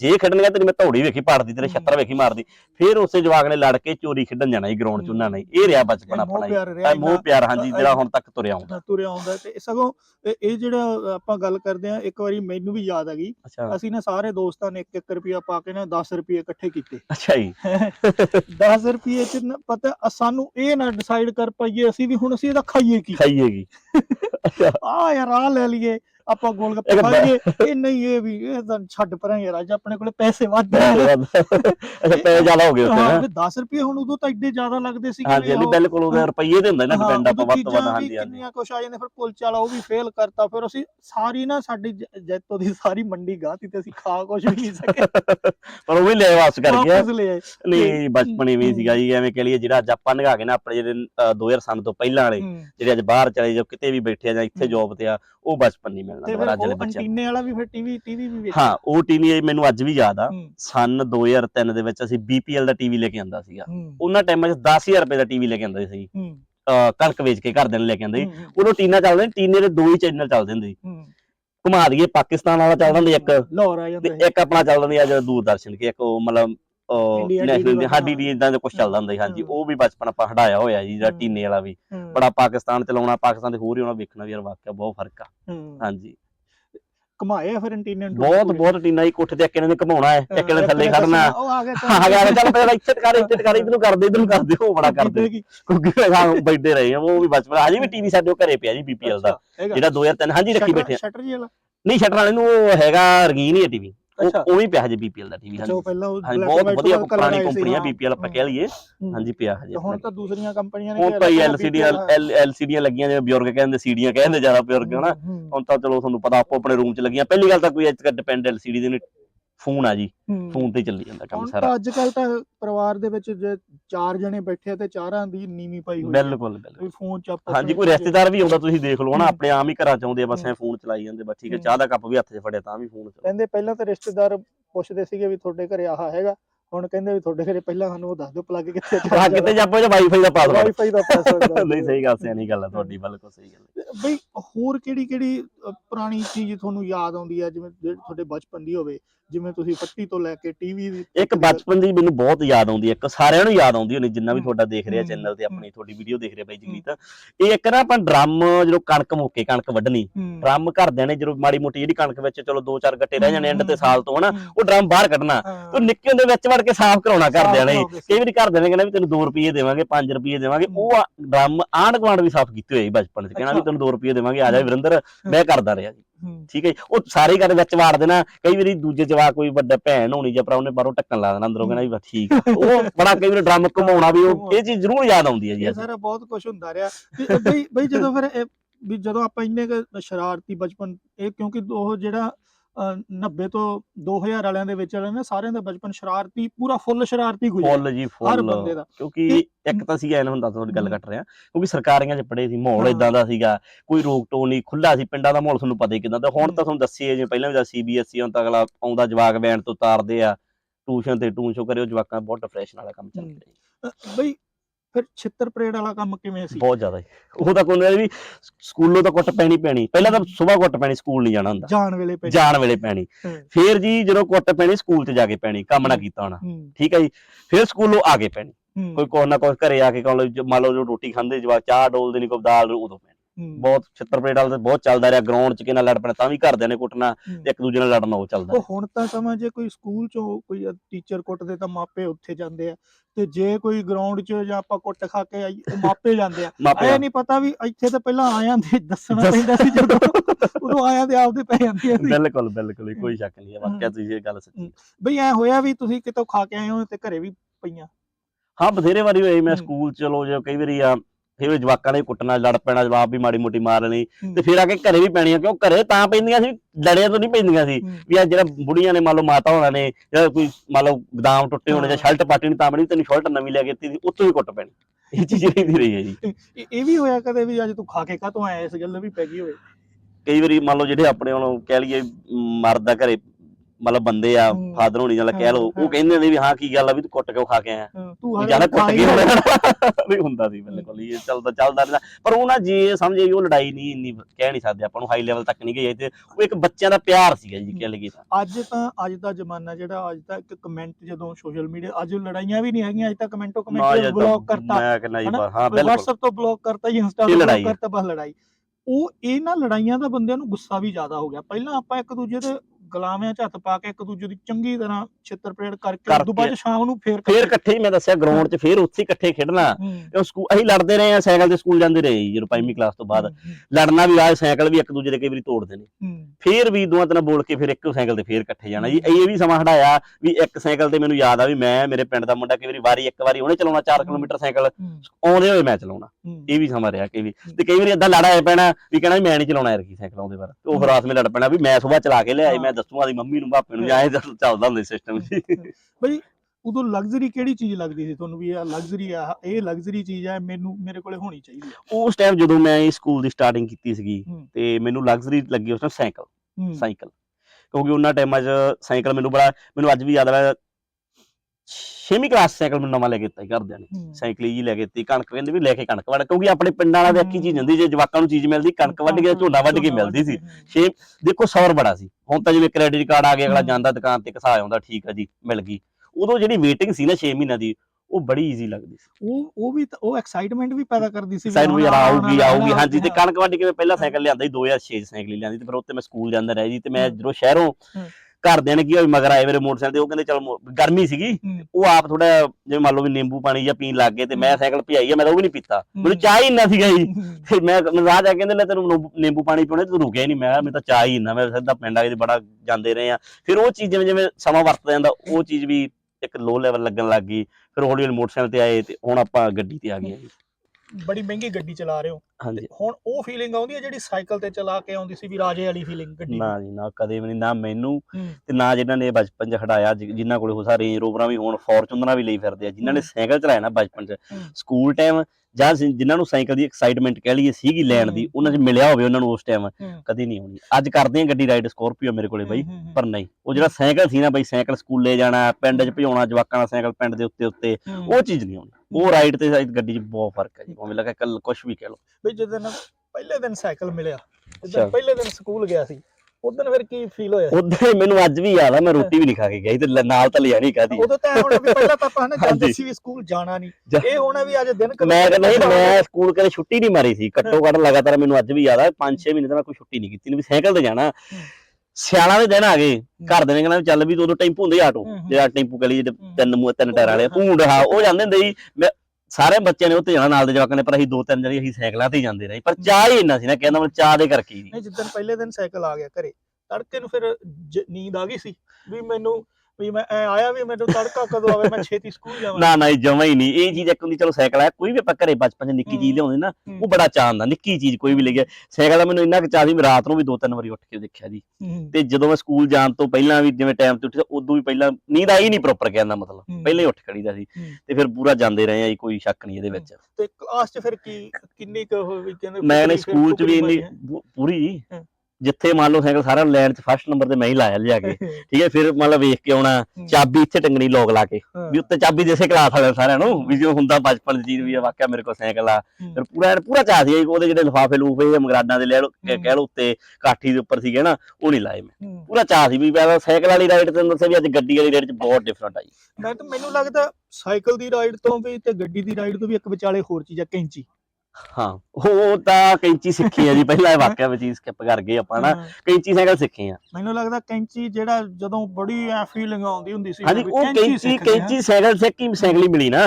ਜੇ ਖੇਡਣਗਾ ਤੇਰੀ ਮੈਂ ਧੌੜੀ ਵੇਖੀ ਪਾੜਦੀ ਤੇਰੇ। ਛੱਤਰ ਵੇਖੀ ਮਾਰਦੀ। ਫਿਰ ਉਸੇ ਜਵਾਕ ਨੇ ਲੜ ਕੇ ਚੋਰੀ ਖੇਡਣ ਜਾਣਾ ਜੀ ਗਰਾਊਂਡ 'ਚ ਉਹਨਾਂ ਨੇ ਇਹ ਰਿਹਾ ਬਚਪਨ ਆਪਣਾ ਇਹ ਮੋਹ ਪਿਆਰ ਹਾਂਜੀ ਜਿਹੜਾ ਹੁਣ ਤੱਕ ਤੁਰਿਆ ਆਉਂਦਾ। ਤੁਰਿਆ ਆਉਂਦਾ ਤੇ ਸਗੋਂ ਇਹ- ਜਿਹੜਾ ਆਪਾਂ ਗੱਲ ਕਰਦੇ ਆ ਇੱਕ ਵਾਰੀ ਮੈਨੂੰ ਵੀ ਯਾਦ ਆ ਗਈ। ਅਸੀਂ ਨਾ ਸਾਰੇ ਦੋਸਤਾਂ ਨੇ 1-1 ਰੁਪਿਆ ਪਾ ਕੇ ਨਾ 10 ਰੁਪਏ ਇਕੱਠੇ ਕੀਤੇ। ਅੱਛਾ ਜੀ। *laughs* 10 ਰੁਪਏ ਚ ਪਤਾ ਸਾਨੂੰ ਇਹ ਨਾ ਡਿਸਾਈਡ ਕਰ ਪਾਈਏ ਅਸੀਂ ਵੀ ਹੁਣ ਅਸੀਂ ਇਹਦਾ ਖਾਈਏ ਕੀ? ਖਾਈਏਗੀ *laughs* ਆ ਯਾਰ ਆ ਲੈ ਲਈਏ। ਆਪਾਂ ਗੋਲ ਗੱਪੇ ਖਾਈਏ ਇਹ ਨਹੀਂ ਇਹ ਵੀ ਇਹ ਤਾਂ ਛੱਡ ਪਰਾਂ ਯਾਰ ਅੱਜ ਆਪਣੇ ਕੋਲੇ ਪੈਸੇ ਵੱਧ ਆ। ਅੱਛਾ ਪੈਸੇ ਜ਼ਿਆਦਾ ਹੋ ਗਏ ਉੱਥੇ ਹਾਂ ਹੈਂ? ਫਿਰ 10 ਰੁਪਏ ਹੁਣ ਉਦੋਂ ਤਾਂ ਐਡੇ ਜ਼ਿਆਦਾ ਲੱਗਦੇ ਸੀ ਹਾਂਜੀ ਹਾਂਜੀ ਬਿਲਕੁਲ ਉਹਦੇ ਰੁਪਈਏ ਦੇ ਹੁੰਦਾ ਨਾ ਡਿਪੈਂਡ ਆਪਾਂ ਵੱਧ ਤੋਂ ਵੱਧ ਹਾਂਜੀ ਹਾਂਜੀ। ਕਿੰਨੀਆਂ ਕੁਛ ਆ ਜਾਂਦੇ ਫਿਰ ਪੁਲਚ ਵਾਲਾ ਉਹ ਵੀ ਫੇਲ ਕਰਤਾ ਫਿਰ ਅਸੀਂ ਸਾਰੀ ਨਾ ਸਾਡੀ ਜ- ਜੈਤੋ ਦੀ ਸਾਰੀ ਮੰਡੀ ਗਾਤੀ ਤੇ ਅਸੀਂ ਖਾ ਕੁਛ ਵੀ ਨਹੀਂ ਸਕੇ। ਪਰ ਉਹ ਵੀ ਲੈ ਵਾਪਸ ਕਰ ਗਿਆ ਵਾਪਸ ਲੈ ਆਏ। ਨਹੀਂ ਬਚਪਨ ਹੀ ਸੀਗਾ ਜੀ ਐਵੇਂ ਕਹ ਲਈਏ ਜਿਹੜਾ ਅੱਜ ਆਪਾਂ ਨਿਗਾ ਕੇ ਨਾ ਆਪਣੇ ਜਿਹੜੇ ਅਹ, 2000 ਸਾਲ ਤੋਂ ਪਹਿਲਾਂ ਵਾਲੇ ਹੂੰ। ਜਿਹੜੇ ਅੱਜ ਬਾਹਰ ਚਲੇ ਜਾਓ ਕਿਤੇ ਵੀ ਬੈਠੇ ਆ ਜਾਂ ਇੱਥੇ ਹੂੰ। ਜੌਬ ਤੇ ਆ ਉਹ ਬਚਪਨ ਨਹੀਂ ਮਿਲਣਾ ਦੁਬਾਰਾ ਅੱਜ ਫਿਰ ਵਾਲੇ ਉਹ ਬੱਚਿਆਂ ਨੂੰ। ਅੰਟੀਨੇ ਵਾਲਾ ਵੀ ਫਿਰ ਟੀਵੀ ਟੀਵੀ ਵੀ ਵੇਖ ਹਾਂ ਉਹ ਟੀਵੀ ਮੈਨੂੰ ਅੱਜ ਵੀ ਯਾਦ ਆ। ਹੂੰ। ਸਨ 2003 ਦੇ ਵਿੱਚ ਅਸੀਂ BPL ਦਾ ਟੀਵੀ ਲੈ ਕੇ ਆਂਦਾ ਸੀਗਾ। ਹੂੰ। ਉਹਨਾਂ ਟਾਈਮਾਂ 'ਚ 10000 ਰੁਪਏ ਦਾ ਟੀਵੀ ਲੈ ਕੇ ਆਂਦਾ ਸੀ। ਕਣਕ ਵੇਚ ਕੇ ਘਰਦਿਆਂ ਨੂੰ ਲੈ ਕੇ ਆਂਦੇ ਸੀ। ਹੂੰ, ਉਦੋਂ ਟੀਨਾ ਚੱਲਦੇ ਟੀਨੇ ਦੇ ਦੋ ਹੀ ਚੈਨਲ ਚੱਲਦੇ ਹੁੰਦੇ ਘੁਮਾ ਦਈਏ ਪਾਕਿਸਤਾਨ ਵਾਲਾ ਚੱਲਦਾ ਹੁੰਦਾ ਇੱਕ। ਲਾਹੌਰ ਆ ਜਾਂਦਾ ਇੱਕ ਆਪਣਾ ਚੱਲਦਾ ਹੁੰਦਾ ਜਿਹੜਾ ਦੂਰਦਰਸ਼ਨ ਕੇ ਇੱਕ ਉਹ ਮਤਲਬ India ਨੈਸ਼ਨਲ TV ਸਾਡੀ ਡੀ ਇਦਾਂ ਦਾ ਕੁਝ ਚੱਲਦਾ ਹੁੰਦਾ ਸੀ ਹਾਂਜੀ। ਉਹ ਵੀ ਬਚਪਨ ਆਪਾਂ ਹਟਾਇਆ ਹੋਇਆ ਜੀ ਜਿਹੜਾ। ਟੀਨੇ ਵਾਲਾ ਵੀ। ਹੈ। ਬੜਾ ਪਾਕਿਸਤਾਨ ਚਲਾਉਣਾ ਪਾਕਿਸਤਾਨ ਦੇ ਹੋਰ ਹੀ ਉਹਨਾਂ ਵੇਖਣਾ ਵੀ ਯਾਰ ਵਾਕਿਆ ਬਹੁਤ ਫ਼ਰਕ ਆ। ਹਾਂਜੀ। ਕਮਾਏ ਆ ਫਿਰ ਐਂਟੀਨੇ ਨੂੰ ਬਹੁਤ ਬਹੁਤ ਟੀਨਾ ਹੀ ਕੋਠੇ ਤੇ ਇੱਕ ਇਹਨਾਂ ਨੇ ਘਮਾਉਣਾ ਹੈ ਇੱਕ ਇਹਨਾਂ ਨੇ ਥੱਲੇ ਖੜਨਾ। ਉਹ ਆ ਗਿਆ ਹਾਂ ਯਾਰ ਚੱਲ ਪਹਿਲਾਂ ਇੱਥੇ ਟਕਾ ਇੱਥੇ ਟਕਾ ਇਧਰ ਨੂੰ ਕਰਦੇ ਇਧਰ ਨੂੰ ਕਰਦੇ। ਉਹ ਬੜਾ ਕਰਦੇ। ਕਿਉਂਕਿ ਹਾਂ ਬੈਠੇ ਰਹੇ ਆ ਉਹ ਵੀ ਬਚਪਨ। ਹਜੇ ਵੀ ਟੀਵੀ ਸਾਡੇ ਕੋਲ ਘਰੇ ਪਿਆ ਜੀ ਬੀਪੀਐਲ ਦਾ। ਜਿਹੜਾ 2003 ਹਾਂਜੀ ਰੱਖੀ ਬੈਠੇ ਆ। ਸ਼ਟਰ ਜੀ ਵਾਲਾ? ਨਹੀਂ ਸ਼ਟਰ ਵਾਲੇ ਨੂੰ ਉਹ ਹੈਗਾ ਰਗੀਨ ਹੀ ਹੈ ਟੀਵੀ। ਅੱਛਾ। ਉਹ ਵੀ ਪਿਆ ਹਜੇ ਬੀਪੀਐਲ ਦਾ ਟੀਵੀ ਹਾਂਜੀ ਉਹ ਪਹਿਲਾਂ ਉਹ ਹਾਂਜੀ black ਬਹੁਤ white ਵਧੀਆ colour ਪੁਰਾਣੀ ਆਏ ਸੀ, ਕੰਪਨੀ ਆ ਹਾਂ। ਬੀਪੀਐਲ ਆਪਾਂ ਕਹਿ ਲਈਏ। ਹੂੰ। ਹਾਂਜੀ ਪਿਆ ਹਜੇ ਹੁਣ। ਤਾਂ ਦੂਸਰੀਆਂ ਕੰਪਨੀਆਂ ਨੇ ਹੁਣ ਤਾਂ ਲਿਆ ਐਲਸੀਡੀਆਂ ਲੱਗੀਆਂ ਜਿਵੇਂ ਬਜ਼ੁਰਗ ਕਹਿੰਦੇ ਸੀਡੀਆਂ ਕਹਿੰਦੇ ਜ਼ਿਆਦਾ ਬਜ਼ੁਰਗ ਹਨਾ। ਹੁਣ ਤਾਂ ਚਲੋ ਤੁਹਾਨੂੰ ਪਤਾ ਆਪੋ ਆਪਣੇ ਰੂਮ 'ਚ ਲੱਗੀਆਂ। ਪਹਿਲੀ ਗੱਲ ਤਾਂ ਕੋਈ ਅੱਜ ਤੱਕ ਡਿਪੈਂਡ ਐਲਸੀਡੀ ਦੇ ਨੇ ਫੋਨ ਆ ਜੀ ਹੂੰ। ਫੋਨ ਤੇ ਚੱਲੀ ਜਾਂਦਾ ਕੰਮ ਸਾਰਾ ਅੱਜ ਕੱਲ ਤਾਂ ਪਰਿਵਾਰ ਦੇ ਵਿੱਚ ਜੇ ਚਾਰ ਜਣੇ ਬੈਠੇ ਆ ਤੇ ਚਾਰਾਂ ਦੀ ਨੀਵੀਂ ਪਈ ਹੋਈ। ਬਿਲਕੁਲ ਬਿਲਕੁਲ ਕੋਈ ਫੋਨ ਚ ਆਪਾਂ ਹਾਂਜੀ ਕੋਈ ਰਿਸ਼ਤੇਦਾਰ ਵੀ ਆਉਂਦਾ ਤੁਸੀਂ ਦੇਖ ਲਓ ਨਾ ਹੂੰ। ਆਪਣੇ ਆਮ ਹੀ ਘਰਾਂ ਚ ਆਉਂਦੇ ਆ ਬਸ ਐ ਹੂੰ। ਫੋਨ ਚਲਾਈ ਜਾਂਦੇ ਬਸ ਠੀਕ ਹੈ ਹੂੰ। ਚਾਹ ਦਾ ਕੱਪ ਵੀ ਹੱਥ 'ਚ ਫੜਿਆ ਤਾਂ ਵੀ ਫੋਨ ਚ ਕਹਿੰਦੇ ਪਹਿਲਾਂ ਤਾਂ ਰਿਸ਼ਤੇਦਾਰ ਪੁੱਛਦੇ ਸੀਗੇ ਵੀ ਤੁਹਾਡੇ ਘਰੇ ਆਹ ਹੈਗਾ ਹੁਣ ਕਹਿੰਦੇ ਵੀ ਤੁਹਾਡੇ ਘਰੇ ਪਹਿਲਾਂ ਸਾਨੂੰ ਉਹ ਦੱਸ ਦਿਓ ਪਲੱਗ ਕਿੱਥੇ ਆ ਕਿਤੇ ਜਾਪੋ ਜਾਂ ਵਾਈਫਾਈ ਦਾ ਪਾਸਵਰਡ ਵਾਈਫਾਈ ਦਾ ਪਾਸਵਰਡ ਨਹੀਂ ਸਹੀ ਗੱਲ ਸਿਆਣੀ ਗੱਲ ਆ ਤੁਹਾਡੀ ਬਿਲਕੁਲ ਸਹੀ ਗੱਲ ਹੈ। ਬਈ ਹੋਰ ਕਿਹੜੀ ਕਿਹੜੀ ਪੁਰਾਣੀ ਚੀਜ਼ ਤੁਹਾਨੂੰ ਯਾਦ ਆਉਂਦੀ ਹੈ ਜਿਵੇਂ ਤੁਹਾਡੇ ਬਚਪਨ ਦੀ ਹੋਵੇ ਜਿਵੇਂ ਤੁਸੀਂ ਫੱਟੀ ਤੋਂ ਲੈ ਕੇ ਟੀਵੀ ਦੀ ਇੱਕ ਬਚਪਨ ਦੀ ਮੈਨੂੰ ਬਹੁਤ ਯਾਦ ਆਉਂਦੀ ਹੈ ਇੱਕ ਸਾਰਿਆਂ ਨੂੰ ਯਾਦ ਆਉਂਦੀ ਹੋਣੀ ਜਿੰਨਾ ਵੀ। ਤੁਹਾਡਾ ਦੇਖ ਰਿਹਾ। ਚੈਨਲ ਤੇ। ਆਪਣੀ ਤੁਹਾਡੀ ਵੀਡੀਓ ਦੇਖ ਰਿਹਾ ਬਾਈ ਜਗਨੀਤ ਇਹ ਇੱਕ ਨਾ ਆਪਾਂ ਡਰਮ ਜਦੋਂ ਕਣਕ ਮੁੱਕੇ ਕਣਕ ਵੱਢਣੀ ਡਰਮ ਘਰਦਿਆਂ ਨੇ ਜਦੋਂ ਮਾੜੀ ਮੋਟੀ ਜਿਹੜੀ ਕਣਕ ਵਿੱਚ ਚਲੋ ਦੋ ਚਾਰ ਗੱਟੇ ਰਹਿ ਜਾਣੇ ਐਂਡ ਤੇ ਸਾਲ ਤੋਂ ਹਨਾ ਉਹ ਡਰਮ ਬਾਹਰ ਕੱਢਣਾ ਤੇ ਨਿੱਕੇ ਹੁੰਦੇ ਵਿੱਚ ਵੜ ਕੇ ਸਾਫ਼ ਕਰਾਉਣਾ ਘਰਦਿਆਂ ਨੇ ਕਈ ਵਾਰੀ ਘਰਦਿਆਂ ਨੇ ਕਹਿਣਾ ਵੀ ਤੈਨੂੰ 2 ਰੁਪਏ ਦੇਵਾਂਗੇ 5 ਰੁਪਏ ਦੇਵਾਂਗੇ। ਉਹ ਡਰਮ ਆਂਢ ਗੁਆਂਢ ਵੀ ਸਾਫ਼ ਕੀਤੇ ਹੋਏ ਬਚਪਨ 'ਚ ਕਹਿਣਾ ਵੀ। ਤੈਨੂੰ 2 ਰੁਪਏ ਦੇਵਾਂਗੇ ਆ ਜਾ ਵਿਰਿੰਦਰ ਮੈਂ ਕਰਦਾ ਰਿਹਾ ਜੀ ਠੀਕ ਹੈ। ਉਹ ਸਾਰੇ ਘਰ ਵਿੱਚ ਵਾੜ ਦੇਣਾ। ਕਈ ਵਾਰੀ ਦੂਜੇ ਜਵਾਕ ਕੋਈ ਵੱਡਾ ਭੈਣ ਹੋਣੀ ਜਾਂ ਭਰਾ ਉਹਨੇ ਬਾਹਰੋਂ ਟੱਕਣ ਲਾ ਦੇਣਾ ਅੰਦਰੋਂ ਕਹਿਣਾ ਵੀ ਠੀਕ। ਉਹ ਬੜਾ ਕਈ ਵਾਰੀ ਡਰਮ ਘੁਮਾਉਣਾ ਵੀ ਉਹ ਇਹ ਚੀਜ਼ ਜ਼ਰੂਰ ਯਾਦ ਆਉਂਦੀ ਹੈ ਜੀ ਸਾਰਾ ਬਹੁਤ ਕੁਝ ਹੁੰਦਾ ਰਿਹਾ। ਬਈ ਬਈ ਜਦੋਂ ਫਿਰ ਵੀ ਜਦੋਂ ਆਪਾਂ ਇੰਨੇ ਸ਼ਰਾਰਤੀ ਬਚਪਨ ਇਹ ਕਿਉਂਕਿ ਉਹ ਜਿਹੜਾ 90 ਤੋਂ 2000 ਵਾਲਿਆਂ ਦੇ ਵਿੱਚ ਵਾਲਿਆਂ ਨੇ ਸਾਰਿਆਂ ਦਾ ਬਚਪਨ ਸ਼ਰਾਰਤੀ ਪੂਰਾ ਫੁੱਲ ਸ਼ਰਾਰਤੀ ਗੁਜ਼ਰਿਆ ਫੁੱਲ ਜੀ ਹਰ ਫੁੱਲ ਬੰਦੇ ਦਾ ਕਿਉਂਕਿ ਇੱਕ ਤਾਂ ਸੀ ਐਨ ਹੁੰਦਾ ਤੁਹਾਡੀ ਗੱਲ। ਕੱਟ ਰਿਹਾ ਕਿਉਂਕਿ ਸਰਕਾਰੀਆਂ 'ਚ ਪੜੇ ਸੀ ਮਾਹੌਲ। ਇਦਾਂ ਦਾ ਸੀਗਾ ਕੋਈ ਰੋਕ ਟੋਕ ਨਹੀਂ ਖੁੱਲਾ ਸੀ ਪਿੰਡਾਂ ਦਾ ਮਾਹੌਲ ਤੁਹਾਨੂੰ ਪਤਾ ਹੀ ਕਿਦਾਂ ਤੇ ਹੁਣ। ਤਾਂ ਤੁਹਾਨੂੰ ਦੱਸੀਏ ਜਿਵੇਂ ਪਹਿਲਾਂ ਵੀ ਦਾ ਸੀਬੀਐਸਈ ਹੁਣ ਤਾਂ ਅਗਲਾ ਆਉਂਦਾ ਜਵਾਕ ਬੈਂਡ ਤੋਂ ਤਾਰਦੇ ਆ ਟਿਊਸ਼ਨ ਤੇ ਟੂਸ਼ਨ ਕਰਿਓ ਜਵਾਕਾਂ ਬਹੁਤ ਡਿਫਰੈਸ਼ਨ ਵਾਲਾ ਕੰਮ ਚੱਲ। ਰਿਹਾ ਬਈ ਫਿਰ ਛਿੱਤਰ ਪਰੇਡ ਵਾਲਾ ਕੰਮ ਕਿਵੇਂ ਸੀ? ਬਹੁਤ ਜ਼ਿਆਦਾ ਉਹ ਤਾਂ ਕੋਈ ਨਹੀਂ ਵੀ ਸਕੂਲੋਂ ਤਾਂ ਕੁੱਟ ਪੈਣੀ ਪੈਣੀ। ਪਹਿਲਾਂ ਤਾਂ ਸਵੇਰ ਕੁੱਟ ਪੈਣੀ ਸਕੂਲ ਨਹੀਂ ਜਾਣਾ ਹੁੰਦਾ। ਜਾਣ ਵੇਲੇ ਪੈ ਜਾਣ ਵੇਲੇ ਪੈਣੀ। ਫੇਰ ਜੀ ਜਦੋਂ ਕੁੱਟ ਪੈਣੀ ਸਕੂਲ 'ਚ ਜਾ ਕੇ ਪੈਣੀ ਕੰਮ ਨਾ ਕੀਤਾ ਹੋਣਾ। ਠੀਕ ਹੈ ਜੀ। ਫਿਰ ਸਕੂਲੋਂ ਆ ਕੇ ਪੈਣੀ। ਕੋਈ ਕੋਹ ਨਾ ਕੋਈ ਘਰੇ ਆ ਕੇ ਕਾਲਜ ਮੰਨ ਲਓ ਜੋ ਰੋਟੀ ਖਾਂਦੇ ਜਵਾਕ ਚਾਹ ਡੋਲਦੇ ਨਹੀਂ ਕੋਈ ਦਾਲ ਉਦੋਂ ਪੈਣੀ। ਬਹੁਤ ਛਿੱਤਰ ਪਰੇਡ ਵਾਲਾ ਤਾਂ ਬਹੁਤ ਚੱਲਦਾ ਰਿਹਾ ਗਰਾਊਂਡ 'ਚ ਕਿੰਨਾ ਲੜ ਪੈਣਾ ਤਾਂ ਵੀ ਘਰਦਿਆਂ ਨੇ ਕੁੱਟਣਾ ਇੱਕ ਦੂਜੇ ਨਾਲ ਲੜਨਾ ਉਹ ਚੱਲਦਾ। ਉਹ ਹੁਣ ਤਾਂ ਸਮਾਂ ਜੇ ਕੋਈ ਸਕੂਲ ਚੋਂ ਕੋਈ ਟੀਚਰ ਕੁੱਟਦੇ ਤਾਂ ਮਾਪੇ ਉੱਥੇ ਜਾਂਦੇ ਆ ਤੇ ਜੇ ਕੋਈ ਗਰਾਊਂਡ 'ਚ ਜਾਂ ਆਪਾਂ ਕੁੱਟ ਖਾ ਕੇ ਆਈ ਉਹ ਮਾਪੇ ਜਾਂਦੇ ਆ। *laughs* ਇਹ ਨਹੀਂ ਪਤਾ ਵੀ ਇੱਥੇ ਤਾਂ ਪਹਿਲਾਂ ਆਇਆਂ ਦੇ ਦੱਸਣਾ ਦੱਸ- ਪੈਂਦਾ ਸੀ ਜਦੋਂ ਉਦੋਂ ਆਇਆਂ ਦੇ ਆਪਦੇ ਪੈ ਜਾਂਦੀਆਂ ਸੀ ਬਿਲਕੁਲ ਬਿਲਕੁਲ ਕੋਈ ਸ਼ੱਕ ਨਹੀਂ ਹੈ ਵਾਕਿਆ ਤੁਸੀਂ ਇਹ ਗੱਲ ਸੱਚੀ ਬਈ ਐ ਹੋਇਆ ਵੀ ਤੁਸੀਂ ਕਿਤੋਂ ਖਾ ਕੇ ਆਏ ਹੋ ਤੇ ਘਰੇ ਵੀ ਪਈਆਂ? ਹਾਂ ਬਥੇਰੇ ਵਾਰੀ ਹੋਈ ਮੈਂ। ਸਕੂਲ ਚਲੋ ਜੇ ਕਈ ਵਾਰੀ ਆ ਫਿਰ ਜਵਾਕਾਂ ਨੇ ਕੁੱਟਣਾ ਲੜ ਪੈਣਾ ਜਵਾਬ ਵੀ ਮਾੜੀ ਮੋਟੀ ਮਾਰ ਲੈਣੀ। ਤੇ ਫਿਰ ਆ ਕੇ ਘਰੇ ਵੀ ਪੈਣੀਆਂ ਕਿਉਂ ਘਰੇ ਤਾਂ ਪੈਂਦੀਆਂ ਸੀ ਲੜਿਆ ਤੋਂ ਨਹੀਂ ਪੈਂਦੀਆਂ ਸੀ। ਵੀ ਆ ਜਿਹੜਾ ਬੁੜੀਆਂ ਨੇ ਮੰਨ ਲਓ ਮਾਤਾ ਹੋਣਾ ਨੇ ਜਾਂ ਕੋਈ ਮੰਨ ਲਓ ਗਦਾਮ ਟੁੱਟੇ ਹੋਣੇ ਜਾਂ। ਸ਼ਰਟ ਪਾਟੀ ਨਹੀਂ ਤਾਂ ਬਣੀ ਤੈਨੂੰ ਸ਼ਰਟ ਨਵੀਂ ਲੈ ਕੇ ਦਿੱਤੀ ਸੀ ਉੱਥੋਂ ਹੀ ਕੁੱਟ ਪੈਣੀ ਇਹ ਚੀਜ਼ ਰਹਿੰਦੀ ਰਹੀ ਹੈ ਜੀ ਇਹ ਵੀ ਹੋਇਆ ਕਦੇ ਵੀ ਅੱਜ ਤੂੰ ਖਾ ਕੇ ਕਾਤੋਂ ਆਇਆ ਇਸ ਗੱਲ ਵੀ ਪੈ ਗਈ ਹੋਵੇ ਕਈ ਵਾਰੀ ਮੰਨ ਲਓ ਜਿਹੜੇ ਆਪਣੇ ਹੁਣ ਕਹਿ ਲਈਏ ਮਰਦ ਘਰੇ ਮਤਲਬ ਬੰਦੇ ਆ ਹੂੰ। ਫਾਦਰ ਹੋਣੀ ਜਾਂ ਕਹਿ ਲਓ ਹਾਂ, ਉਹ ਕਹਿੰਦੇ ਨੇ ਵੀ ਹਾਂ ਕੀ ਗੱਲ ਆ ਵੀ ਤੂੰ ਕੁੱਟ ਕਿਉਂ ਖਾ ਕੇ ਆਇਆ। ਤੂੰ ਵੀ ਜ਼ਿਆਦਾ ਕੁੱਟ ਕੇ। ਨਹੀਂ ਹੁੰਦਾ ਸੀ ਬਿਲਕੁਲ ਇਹ ਚੱਲਦਾ ਚੱਲਦਾ ਰਹਿੰਦਾ। ਪਰ ਉਹ ਨਾ ਜੀ ਸਮਝੇ ਵੀ ਉਹ ਲੜਾਈ ਨਹੀਂ ਇੰਨੀ ਕਹਿ ਨਹੀਂ ਸਕਦੇ ਆਪਾਂ ਨੂੰ ਹਾਈ ਲੈਵਲ ਤੱਕ ਨਹੀਂ ਗਈ। ਤੇ ਉਹ ਇੱਕ ਬੱਚਿਆਂ ਦਾ ਪਿਆਰ ਸੀਗਾ ਜੀ ਕਹਿ ਲਈਏ ਤਾਂ। ਅੱਜ ਤਾਂ ਅੱਜ ਦਾ ਜ਼ਮਾਨਾ ਜਿਹੜਾ ਅੱਜ ਦਾ ਇੱਕ ਕਮੈਂਟ ਜਦੋਂ ਸੋਸ਼ਲ ਮੀਡੀਆ ਅੱਜ ਲੜਾਈਆਂ ਵੀ ਨਹੀਂ ਹੈਗੀਆਂ ਅੱਜ ਤਾਂ ਕਮੈਂਟੋ ਕਮੈਂਟ ਬਲੌਕ ਕਰਤਾ। ਮੈਂ ਕਹਿੰਦਾ ਜੀ ਹਨਾ? ਬਸ, ਹਾਂ ਬਿਲਕੁਲ। WhatsApp ਤੋਂ ਬਲੌਕ ਕਰਤਾ ਜੀ ਇੰਸਟਾ ਇਹ ਤੋਂ ਲੜਾਈ ਬਲੌਕ ਹੈ। ਕਰਤਾ ਬਸ ਲੜਾਈ। ਉਹ ਇਹਨਾਂ ਲੜਾਈਆਂ ਦਾ ਬੰਦਿਆਂ ਨੂੰ ਗੁੱਸਾ ਵੀ ਜ਼ਿਆਦਾ ਹੋ ਗਿਆ। ਪਹਿਲਾਂ ਆਪਾਂ ਇੱਕ ਦੂਜੇ ਦੇ ਗੁਲਾਮਿਆਂ 'ਚ ਹੱਥ ਪਾ ਕੇ ਇੱਕ ਦੂਜੇ ਦੀ ਚੰਗੀ ਤਰ੍ਹਾਂ ਛਿੱਤਰ ਪਰੇਡ ਕਰਕੇ ਉਸ ਤੋਂ ਬਾਅਦ ਸ਼ਾਮ ਨੂੰ ਫੇਰ ਫੇਰ ਇਕੱਠੇ ਹੀ ਮੈਂ ਦੱਸਿਆ ਗਰਾਊਂਡ 'ਚ ਫੇਰ ਉੱਥੇ ਇਕੱਠੇ ਖੇਡਣਾ। ਉਹ ਸਕੂਲ ਅਸੀਂ ਲੜਦੇ ਰਹੇ ਆ ਸਾਈਕਲ ਤੇ ਸਕੂਲ ਜਾਂਦੇ ਰਹੇ ਜੀ, ਜਦੋਂ ਪੰਜਵੀਂ ਕਲਾਸ ਤੋਂ ਬਾਅਦ। ਲੜਨਾ ਵੀ ਆ ਸਾਈਕਲ ਵੀ ਇੱਕ ਦੂਜੇ ਦੇ ਕਈ ਵਾਰੀ ਤੋੜਦੇ ਨੇ ਫੇਰ ਵੀ ਦੋਹਾਂ ਤਿੰਨਾਂ ਬੋਲ ਕੇ ਫਿਰ ਇੱਕ ਸਾਈਕਲ ਤੇ ਫੇਰ ਇਕੱਠੇ ਜਾਣਾ। ਜੀ ਇਹ ਵੀ ਸਮਾਂ ਹਟਾਇਆ ਵੀ ਇੱਕ ਸਾਈਕਲ ਤੇ ਮੈਨੂੰ ਯਾਦ ਆ ਵੀ ਮੈਂ ਮੇਰੇ ਪਿੰਡ ਦਾ ਮੁੰਡਾ ਕਈ ਵਾਰੀ ਵਾਰੀ ਇੱਕ ਵਾਰੀ ਉਹਨੇ ਚਲਾਉਣਾ 4 ਕਿਲੋਮੀਟਰ ਸਾਈਕਲ। ਆਉਂਦੇ ਹੋਏ ਮੈਂ ਚਲਾਉਣਾ। ਇਹ ਵੀ ਸਮਾਂ ਰਿਹਾ ਕਿ ਵੀ ਤੇ ਕਈ ਵਾਰੀ ਏਦਾਂ ਲੜ ਆਏ ਪੈਣਾ ਵੀ ਕਹਿਣਾ ਵੀ ਮੈਂ ਨਹੀਂ ਚਲਾਉਣਾ ਯਾਰ ਕੀ ਸਾਈਕਲ ਆਉਂਦੇ ਵਾਰ। ਉਹ ਫਿਰ ਆਸ ਵਿੱਚ ਲੜ ਪੈਣਾ ਵੀ ਮੈਂ ਸਵੇਰ ਚਲਾ ਕੇ ਲਿਆਈ ਮੈਂ ਦੱਸੂਗਾ ਦੀ ਮੰਮੀ ਨੂੰ ਭਾਪੇ ਨੂੰ ਵੀ ਐਂ ਚੱਲਦਾ ਹੁੰਦਾ ਸਿਸਟਮ ਜੀ। ਬਈ ਉਦੋਂ ਲਗਜ਼ਰੀ ਕਿਹੜੀ ਚੀਜ਼ ਲੱਗਦੀ ਸੀ ਤੁਹਾਨੂੰ ਵੀ ਇਹ ਲਗਜ਼ਰੀ ਆ ਇਹ ਲਗਜ਼ਰੀ ਚੀਜ਼ ਆ ਮੈਨੂੰ ਮੇਰੇ ਕੋਲੇ ਹੋਣੀ ਚਾਹੀਦੀ ਆ। ਉਸ ਟਾਈਮ ਜਦੋਂ ਮੈਂ ਇਹ ਸਕੂਲ ਦੀ ਸਟਾਰਟਿੰਗ ਕੀਤੀ ਸੀਗੀ ਹੂੰ। ਤੇ ਮੈਨੂੰ ਲਗਜ਼ਰੀ ਲੱਗੀ ਉਸ ਟਾਈਮ ਸਾਈਕਲ ਹੂੰ, ਸਾਈਕਲ। ਕਿਉਂਕਿ ਉਹਨਾਂ ਟਾਈਮਾਂ 'ਚ ਸਾਈਕਲ ਮੈਨੂੰ ਬੜਾ ਮੈਨੂੰ ਅੱਜ ਵੀ ਯਾਦ ਆ ਛੇਵੀਂ ਕਲਾਸ ਸਾਈਕਲ ਮੈਨੂੰ ਨਵਾਂ ਲੈ ਕੇ ਦਿੱਤਾ ਘਰਦਿਆਂ ਨੇ। ਸਾਈਕਲ ਹੀ ਲੈ ਕੇ ਦਿੱਤੀ ਕਣਕ ਕਹਿੰਦੇ ਵੀ ਲੈ ਕੇ ਕਣਕ ਵੱਢ ਕਿਉਂਕਿ ਆਪਣੇ ਪਿੰਡਾਂ ਵਾਲਾ ਹੀ ਚੀਜ਼ ਹੁੰਦੀ ਜੇ ਜਵਾਕਾਂ ਨੂੰ ਚੀਜ਼ ਮਿਲਦੀ ਕਣਕ ਵੱਢ ਕੇ ਝੋਨਾ ਵੱਢ ਕੇ ਮਿਲਦੀ ਸੀ ਛੇ ਦੇਖੋ ਸੌਰ ਬੜਾ ਸੀ ਹੁਣ ਤਾਂ ਜਿਵੇਂ ਕ੍ਰੈਡਿਟ ਕਾਰਡ ਆ ਗਿਆ ਅਗਲਾ। ਜਾਂਦਾ ਦੁਕਾਨ ਤੇ ਘਸਾ ਆਉਂਦਾ ਠੀਕ ਆ ਜੀ ਮਿਲ ਗਈ ਉਦੋਂ ਜਿਹੜੀ ਵੇਟਿੰਗ ਸੀ ਨਾ 6 ਮਹੀਨਿਆਂ ਦੀ ਉਹ ਬੜੀ ਈਜ਼ੀ ਲੱਗਦੀ ਸੀ ਉਹ ਉਹ ਵੀ ਉਹ ਐਕਸਾਈਟਮੈਂਟ ਵੀ ਪੈਦਾ ਕਰਦੀ ਸੀ ਸਾਈਡ ਵੀ ਆਊਗੀ ਆਊਗੀ ਹਾਂਜੀ ਤੇ। ਕਣਕ ਵੱਢ ਕੇ ਮੈਂ ਪਹਿਲਾਂ ਸਾਈਕਲ ਲਿਆਂਦਾ ਸੀ 2006 ਚ ਸਾਈਕਲ ਲਿਆਂਦੀ ਤੇ ਫਿਰ ਉੱਤੇ ਮੈਂ ਸਕੂਲ ਜਾਂਦਾ ਰਿਹਾ ਜੀ ਤੇ ਮੈਂ। ਜਦੋਂ ਸ਼ਹਿਰੋਂ ਘਰਦਿਆਂ ਨੇ ਕੀ ਵੀ ਮਗਰ ਆਏ ਮੇਰੇ ਮੋਟਰਸਾਈਕਲ ਤੇ ਉਹ ਕਹਿੰਦੇ ਚਲ ਗਰਮੀ ਸੀਗੀ। ਉਹ ਆਪ ਥੋੜਾ ਜਿਵੇਂ ਮੰਨ ਲਓ ਵੀ ਨਿੰਬੂ ਪਾਣੀ ਜਾਂ ਪੀਣ ਲੱਗ ਗਏ ਤੇ ਮੈਂ। ਸਾਈਕਲ ਭਜਾਈ ਆ ਮੈਂ ਤਾਂ ਉਹ ਵੀ ਨਹੀਂ ਪੀਤਾ। ਮੈਨੂੰ ਚਾਹ ਹੀ ਇੰਨਾ ਸੀਗਾ ਜੀ। ਤੇ ਮੈਂ ਮਜ਼ਾਕ ਆ ਕਹਿੰਦੇ ਲੈ ਤੈਨੂੰ ਨਿੰਬੂ- ਪਾਣੀ ਪੀਉਣਾ ਤੇ ਰੁਕਿਆ ਹੀ ਨਹੀਂ ਮੈਂ ਮੈਨੂੰ ਤਾਂ ਚਾਹ ਹੀ ਇੰਨਾ ਮੈਂ ਸਿੱਧਾ ਪਿੰਡ ਆ ਕੇ ਬੜਾ ਜਾਂਦੇ ਰਹੇ ਆ ਫਿਰ ਉਹ ਚੀਜ਼ ਜਿਵੇਂ ਜਿਵੇਂ ਸਮਾਂ ਵਰਤਦਾ ਜਾਂਦਾ ਉਹ ਚੀਜ਼ ਵੀ ਇੱਕ ਲੋ ਲੈਵਲ ਲੱਗਣ ਲੱਗ ਗਈ ਫਿਰ ਹੌਲੀ ਹੌਲੀ ਮੋਟਰਸਾਈਕਲ ਤੇ ਆਏ ਤੇ ਹੁਣ ਆਪਾਂ ਗੱਡੀ ਤੇ ਆ ਗਏ ਬੜੀ ਮਹਿੰਗੀ ਗੱਡੀ ਚਲਾ ਰਹੇ ਹੋ ਹਾਂਜੀ ਹੁਣ ਉਹ ਫੀਲਿੰਗ ਆਉਂਦੀ ਹੈ ਜਿਹੜੀ ਸਾਈਕਲ ਤੇ ਚਲਾ ਕੇ ਆਉਂਦੀ ਸੀ ਵੀ ਰਾਜੇ ਵਾਲੀ ਫੀਲਿੰਗ ਗੱਡੀ? ਨਾ ਜੀ ਨਾ ਕਦੇ ਵੀ ਨਹੀਂ ਨਾ ਮੈਨੂੰ ਹੂੰ। ਤੇ ਨਾ ਜਿਨ੍ਹਾਂ ਨੇ ਬਚਪਨ ਚ ਖੜਾਇਆ ਜਿ- ਜਿਨ੍ਹਾਂ ਕੋਲੇ ਉਹ ਸਾਰੇ ਰੇਂਜ ਰੋਵਰਾਂ ਵੀ ਹੋਣ ਫੋਰਚੂਨਰਾਂ ਵੀ ਲਈ ਫਿਰਦੇ ਆ ਜਿਨ੍ਹਾਂ ਨੇ ਹੂੰ। ਸਾਈਕਲ ਚਲਾਇਆ ਨਾ ਬਚਪਨ ਚ ਹੂੰ। ਸਕੂਲ ਟਾਈਮ ਜਾਂ ਜਿਨ੍ਹਾਂ ਨੂੰ ਸਾਈਕਲ ਦੀ ਐਕਸਾਈਟਮੈਂਟ ਕਹਿ ਲਈਏ ਸੀਗੀ ਲੈਣ ਦੀ। ਉਹਨਾਂ 'ਚ ਮਿਲਿਆ ਹੋਵੇ ਉਹਨਾਂ ਨੂੰ ਉਸ ਟਾਈਮ। ਕਦੀ ਨਹੀਂ ਆਉਣੀ ਅੱਜ ਕਰਦੇ ਆ ਗੱਡੀ ਰਾਈਡ ਸਕੋਰਪੀਓ ਮੇਰੇ ਕੋਲੇ ਬਾਈ ਪਰ ਨਹੀਂ ਉਹ ਜਿਹੜਾ ਸਾਈਕਲ ਸੀ ਨਾ ਬਾਈ ਸਾਈਕਲ ਸਕੂਲੇ ਜਾਣਾ ਪਿੰਡ 'ਚ ਭਜਾਉਣਾ ਜਵਾਕਾਂ ਦਾ ਸਾਈਕਲ ਪਿੰਡ ਦੇ ਉੱਤੇ ਉੱਤੇ। ਉਹ ਚੀਜ਼ ਨਹੀਂ ਆਉਣੀ ਉਹ ਰਾਈਡ ਤੇ ਗੱਡੀ 'ਚ ਬਹੁਤ ਫ਼ਰਕ ਹੈ ਜੀ ਉਵੇਂ ਲੱਗਾ ਕੱਲ ਕੁਝ ਵੀ ਕਹਿ ਲਓ ਬਈ ਜਦੋਂ ਪਹਿਲੇ ਦਿਨ ਸਾਈਕਲ ਮਿਲਿਆ। ਜਦੋਂ ਪਹਿਲੇ ਦਿਨ ਸਕੂਲ ਗਿਆ ਸੀ ਉਦੋਂ ਫਿਰ ਕੀ ਫੀਲ ਹੋਇਆ ਉਦੋਂ ਮੈਨੂੰ ਅੱਜ ਵੀ ਯਾਦ ਆ ਮੈਂ ਰੋਟੀ ਵੀ ਨਹੀਂ ਖਾ ਕੇ ਗਿਆ ਸੀ ਤੇ ਨਾਲ ਤਾਂ ਲਿਆ ਨਹੀਂ ਕਾਦੀ ਉਦੋਂ ਤਾਂ ਹੋਣਾ ਵੀ ਪਹਿਲਾਂ ਤਾਂ ਆਪਾਂ ਨਾ ਜਾਂਦੇ। ਸੀ ਵੀ ਸਕੂਲ ਜਾਣਾ ਨਹੀਂ ਇਹ ਹੋਣਾ ਵੀ ਅੱਜ ਦਿਨ ਮੈਂ ਕਹਿੰਦਾ ਨਹੀਂ ਮੈਂ ਸਕੂਲ ਕਦੇ ਛੁੱਟੀ ਨਹੀਂ ਮਾਰੀ ਸੀ ਘੱਟੋ ਘੱਟ ਲਗਾਤਾਰ ਮੈਨੂੰ ਅੱਜ ਵੀ ਯਾਦ ਆ 5-6 ਮਹੀਨੇ ਤਾਂ ਮੈਂ ਕੋਈ ਛੁੱਟੀ ਨਹੀਂ ਕੀਤੀ ਨਹੀਂ ਵੀ ਸਾਈਕਲ ਤੇ ਜਾਣਾ ਸਿਆਲਾਂ ਦੇ ਦਿਨ ਆ ਗਏ ਘਰ ਦੇ ਨੇ ਕਹਿੰਦਾ ਚੱਲ ਵੀ ਉਦੋਂ ਟੈਂਪੂ ਹੁੰਦੇ ਆਟੋ। ਜਿਹੜਾ ਟੈਂਪੂ ਕਹ ਲਈ ਜਿਹੜੇ। ਤਿੰਨ ਮੂੰਹ ਤਿੰਨ ਟਾਇਰਾਂ ਵਾਲੇ। ਭੂੰਡ ਹਾਂ ਉਹ ਜਾਂਦੇ ਹੁੰਦੇ ਸੀ ਮੈਂ ਸਾਰੇ ਬੱਚਿਆਂ ਨੇ ਉੱਤੇ ਜਾਣਾ ਨਾਲ ਦੇ ਜਵਾਕਾਂ ਨੇ, ਪਰ ਅਸੀਂ ਦੋ ਤਿੰਨ ਜਣੇ ਅਸੀਂ ਸਾਈਕਲਾਂ ਤੇ ਹੀ ਜਾਂਦੇ ਰਹੇ। ਪਰ ਚਾਹ ਹੀ ਇੰਨਾ ਸੀ ਨਾ, ਕਹਿੰਦਾ ਮਤਲਬ ਚਾਹ ਦੇ ਕਰਕੇ ਹੀ। ਨਹੀਂ, ਜਿੱਦਣ ਪਹਿਲੇ ਦਿਨ ਸਾਈਕਲ ਆ ਗਿਆ ਘਰੇ, ਤੜਕੇ ਨੂੰ ਫਿਰ ਜ- ਨੀਂਦ ਆ ਗਈ ਸੀ ਵੀ ਮੈਨੂੰ ਵੀ ਮੈਂ ਐ ਆਇਆ ਵੀ ਮੈਨੂੰ ਤੜਕਾ ਕਦੋਂ ਆਵੇ ਮੈਂ ਛੇਤੀ ਸਕੂਲ ਜਾਵਾਂ ਨਾ ਨਾ ਜਮਾ ਹੀ ਨਹੀਂ ਇਹ ਚੀਜ਼ ਇੱਕ ਹੁੰਦੀ ਚਲੋ ਸਾਈਕਲ ਆ ਕੋਈ ਵੀ ਆਪਾਂ ਘਰੇ ਬਚਪਨ ਚ ਨਿੱਕੀ ਚੀਜ਼। ਲਿਆਉਂਦੇ ਨਾ। ਉਹ ਬੜਾ ਚਾਹ ਹੁੰਦਾ ਨਿੱਕੀ ਚੀਜ਼ ਕੋਈ ਵੀ ਲੈ ਗਿਆ ਸਾਈਕਲ ਦਾ ਮੈਨੂੰ ਇੰਨਾ ਕੁ ਚਾਹ ਸੀ ਮੈਂ ਰਾਤ ਨੂੰ ਵੀ ਦੋ ਤਿੰਨ ਵਾਰੀ ਉੱਠ ਕੇ ਦੇਖਿਆ ਜੀ। ਤੇ ਜਦੋਂ ਮੈਂ ਸਕੂਲ ਜਾਣ ਤੋਂ ਪਹਿਲਾਂ ਵੀ ਜਿਵੇਂ ਟਾਈਮ ਤੇ ਉੱਠਿਆ ਉਦੋਂ ਵੀ ਪਹਿਲਾਂ ਨੀਂਦ ਆਈ ਨਹੀਂ ਪ੍ਰੋਪਰ ਕਹਿਣ ਦਾ ਮਤਲਬ। ਪਹਿਲਾਂ ਹੀ ਉੱਠ ਖੜੀਦਾ ਸੀ। ਤੇ ਫਿਰ ਪੂਰਾ ਜਾਂਦੇ ਰਹੇ ਆ ਜੀ ਕੋਈ ਸ਼ੱਕ ਨਹੀਂ ਇਹਦੇ ਵਿੱਚ ਤੇ ਕਲਾਸ 'ਚ ਫਿਰ ਕੀ ਕਿੰਨੀ ਕੁ ਉਹ ਵੀ ਕਹਿੰਦੇ ਮੈਂ ਨੇ ਸਕੂਲ ਚ ਵੀ ਇੰਨੀ ਪੂਰੀ ਹਾਂ। ਜਿੱਥੇ ਮੰਨ ਲਓ ਸਾਈਕਲ ਸਾਰਾ ਲੈਣ ਚ ਫਸਟ ਨੰਬਰ ਤੇ ਮੈਂ ਹੀ ਲਾਇਆ ਲਿਆ ਕੇ। *laughs* ਠੀਕ ਹੈ ਫਿਰ ਮੰਨ ਲਓ ਵੇਖ ਕੇ ਆਉਣਾ ਚਾਬੀ ਇੱਥੇ ਟੰਗਣੀ ਲੋਕ ਲਾ ਕੇ। ਵੀ ਉੱਤੇ ਚਾਬੀ ਦੇਸੇ ਕਲਾਸ ਵਾਲੇ ਸਾਰਿਆਂ ਨੂੰ ਵੀ ਜੋ ਹੁੰਦਾ ਬਚਪਨ ਦੀ ਚੀਜ਼ ਵੀ ਆ ਵਾਕਿਆ ਮੇਰੇ ਕੋਲ ਸਾਈਕਲ ਆ। ਫਿਰ ਪੂਰਾ ਪੂਰਾ ਚਾਹ ਸੀ ਉਹਦੇ ਜਿਹੜੇ ਲਿਫਾਫੇ ਲੂਫੇ ਮਗਰਾਡਾਂ ਦੇ ਲੈ ਲਓ ਕਹਿ ਲਓ ਉੱਤੇ ਕਾਠੀ ਦੇ ਉੱਪਰ ਸੀਗੇ ਨਾ ਉਹ ਨਹੀਂ ਲਾਏ ਮੈਂ। ਪੂਰਾ ਚਾਹ ਸੀ ਵੀ ਮੈਂ ਸਾਈਕਲ ਵਾਲੀ ਰਾਈਡ ਤੇ ਦੱਸਿਆ ਵੀ ਅੱਜ ਗੱਡੀ ਵਾਲੀ ਰਾਈਡ ਚ ਬਹੁਤ ਡਿਫਰੈਂਟ ਆਈ। ਮੈਂ ਤਾਂ ਮੈਨੂੰ ਲੱਗਦਾ ਸਾਈਕਲ ਦੀ ਰਾਈਡ ਤੋਂ ਵੀ ਤੇ ਗੱਡੀ ਦੀ ਰਾਈਡ ਤੋਂ ਵੀ ਇੱਕ ਵਿਚਾਲੇ ਹੋਰ ਚੀਜ਼ ਆ ਕੈਂਚੀ। ਹਾਂ ਉਹ ਤਾਂ ਕੈਂਚੀ ਸਿੱਖੀ ਆ ਜੀ ਪਹਿਲਾਂ ਵਾਕਿਆ ਵਿੱਚ ਹੀ ਸਕਿਪ ਕਰ ਗਏ ਆਪਾਂ ਨਾ। ਕੈਂਚੀ ਸਾਈਕਲ ਸਿੱਖੇ ਆ। ਮੈਨੂੰ ਲੱਗਦਾ ਕੈਂਚੀ ਜਿਹੜਾ ਜਦੋਂ ਬੜੀ ਐ ਫੀਲਿੰਗ ਆਉਂਦੀ ਹੁੰਦੀ ਸੀ ਹਾਂਜੀ ਉਹ ਕੈਂਚੀ ਕੈਂਚੀ ਸਾਈਕਲ ਸਿੱਖੀ ਸਾਈਕਲ ਹੀ ਮਿਲੀ ਨਾ।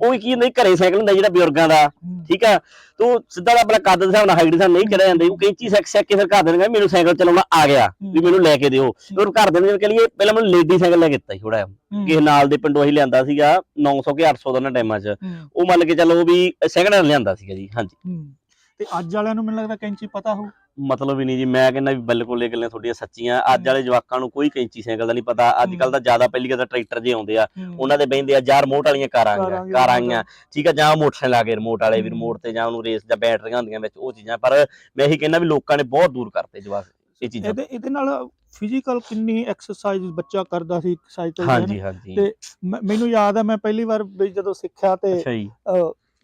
ਉਹ ਕੀ ਹੁੰਦਾ ਘਰੇ ਸਾਈਕਲ ਹੁੰਦਾ ਜਿਹੜਾ ਬਜ਼ੁਰਗਾਂ ਦਾ ਠੀਕ ਆ? ਤੂੰ ਸਿੱਧਾ ਆਪਣਾ ਕੱਦ ਦੇ ਹਿਸਾਬ ਨਾਲ ਹਾਈਟ ਦੇ ਹਿਸਾਬ ਨਹੀਂ ਚੜਿਆ ਜਾਂਦਾ ਉਹ ਕੈਂਚੀ ਸਿੱਖ ਸਿੱਖ ਕੇ ਫਿਰ ਘਰ ਦੇ ਨੇ ਮੈਨੂੰ ਸਾਈਕਲ ਚਲਾਉਣਾ ਆ ਗਿਆ ਵੀ ਮੈਨੂੰ ਲੈ ਕੇ ਦਿਓ। ਫਿਰ ਘਰ ਦੇ ਨੇ ਪਹਿਲਾਂ ਮੈਨੂੰ ਲੇਡੀ ਸਾਈਕਲ ਲੈ ਕੇ ਦਿੱਤਾ ਸੀ ਥੋੜਾ ਕਿਸੇ ਨਾਲ ਦੇ ਪਿੰਡੋਂ ਹੀ ਲਿਆਂਦਾ ਸੀਗਾ 900 ਕੇ 800 ਦਾ ਨਾ ਟਾਈਮਾਂ 'ਚ। ਉਹ ਮੰਨ ਕੇ ਚੱਲੋ ਵੀ ਸੈਕਿੰਡ ਹੈਂਡ ਲਿਆਂਦਾ ਸੀਗਾ ਜੀ। ਹਾਂਜੀ। ਹੂੰ। ਤੇ ਅੱਜ ਵਾਲਿਆਂ ਨੂੰ ਮੈਨੂੰ ਲੱਗਦਾ ਕੈਂਚੀ ਪਤਾ ਹੋ ਮਤਲਬ ਹੀ ਨਹੀਂ ਜੀ ਮੈਂ ਕਹਿੰਦਾ ਵੀ ਬਿਲਕੁਲ ਇਹ ਗੱਲਾਂ ਤੁਹਾਡੀਆਂ ਸੱਚੀਆਂ। ਅੱਜ ਵਾਲੇ ਜਵਾਕਾਂ ਨੂੰ ਕੋਈ ਕੈਂਚੀ ਸਾਈਕਲ ਦਾ ਨਹੀਂ ਪਤਾ। ਅੱਜ ਕੱਲ ਤਾਂ ਜ਼ਿਆਦਾ ਪਹਿਲੀ ਗੱਲ ਤਾਂ ਟਰੈਕਟਰ ਜੇ ਆਉਂਦੇ ਆ। ਉਹਨਾਂ ਦੇ ਬਹਿੰਦੇ ਆ ਜਾਂ ਰਿਮੋਟ ਵਾਲੀਆਂ ਕਾਰਾਂ ਕਾਰਾਂ ਆ ਵੀ ਕਾਰਾਂ ਆਈਆਂ। ਠੀਕ ਆ ਜਾਂ ਮੋਟਰਸਾਈਕਲ ਆ ਗਏ ਰਿਮੋਟ ਵਾਲੇ ਵੀ ਹੂੰ। ਰਿਮੋਟ ਤੇ ਜਾਂ ਉਹਨੂੰ ਰੇਸ ਜਾਂ ਬੈਟਰੀਆਂ ਹੁੰਦੀਆਂ ਵਿੱਚ ਉਹ ਚੀਜ਼ਾਂ। ਪਰ ਮੈਂ ਇਹੀ ਕਹਿੰਦਾ ਵੀ ਲੋਕਾਂ ਨੇ ਬਹੁਤ ਦੂਰ ਕਰਤੇ ਜਵਾਕ ਇਹ ਚੀਜ਼ਾਂ। ਇਹਦੇ ਇਹਦੇ ਨਾਲ ਫਿਜ਼ੀਕਲ ਕਿੰਨੀ ਐਕਸਰਸਾਈਜ਼ ਬੱਚਾ ਕਰਦਾ ਸੀ ਸਾਈਕਲ ਤੇ ਹਾਂਜੀ ਹਾਂਜੀ। ਤੇ ਮੈਂ- ਮੈਨੂੰ ਯਾਦ ਆ ਮੈਂ ਪਹਿਲੀ ਵਾਰ ਵੀ ਜਦੋਂ ਸਿੱਖਿਆ ਤੇ ਅੱਛਾ ਜੀ।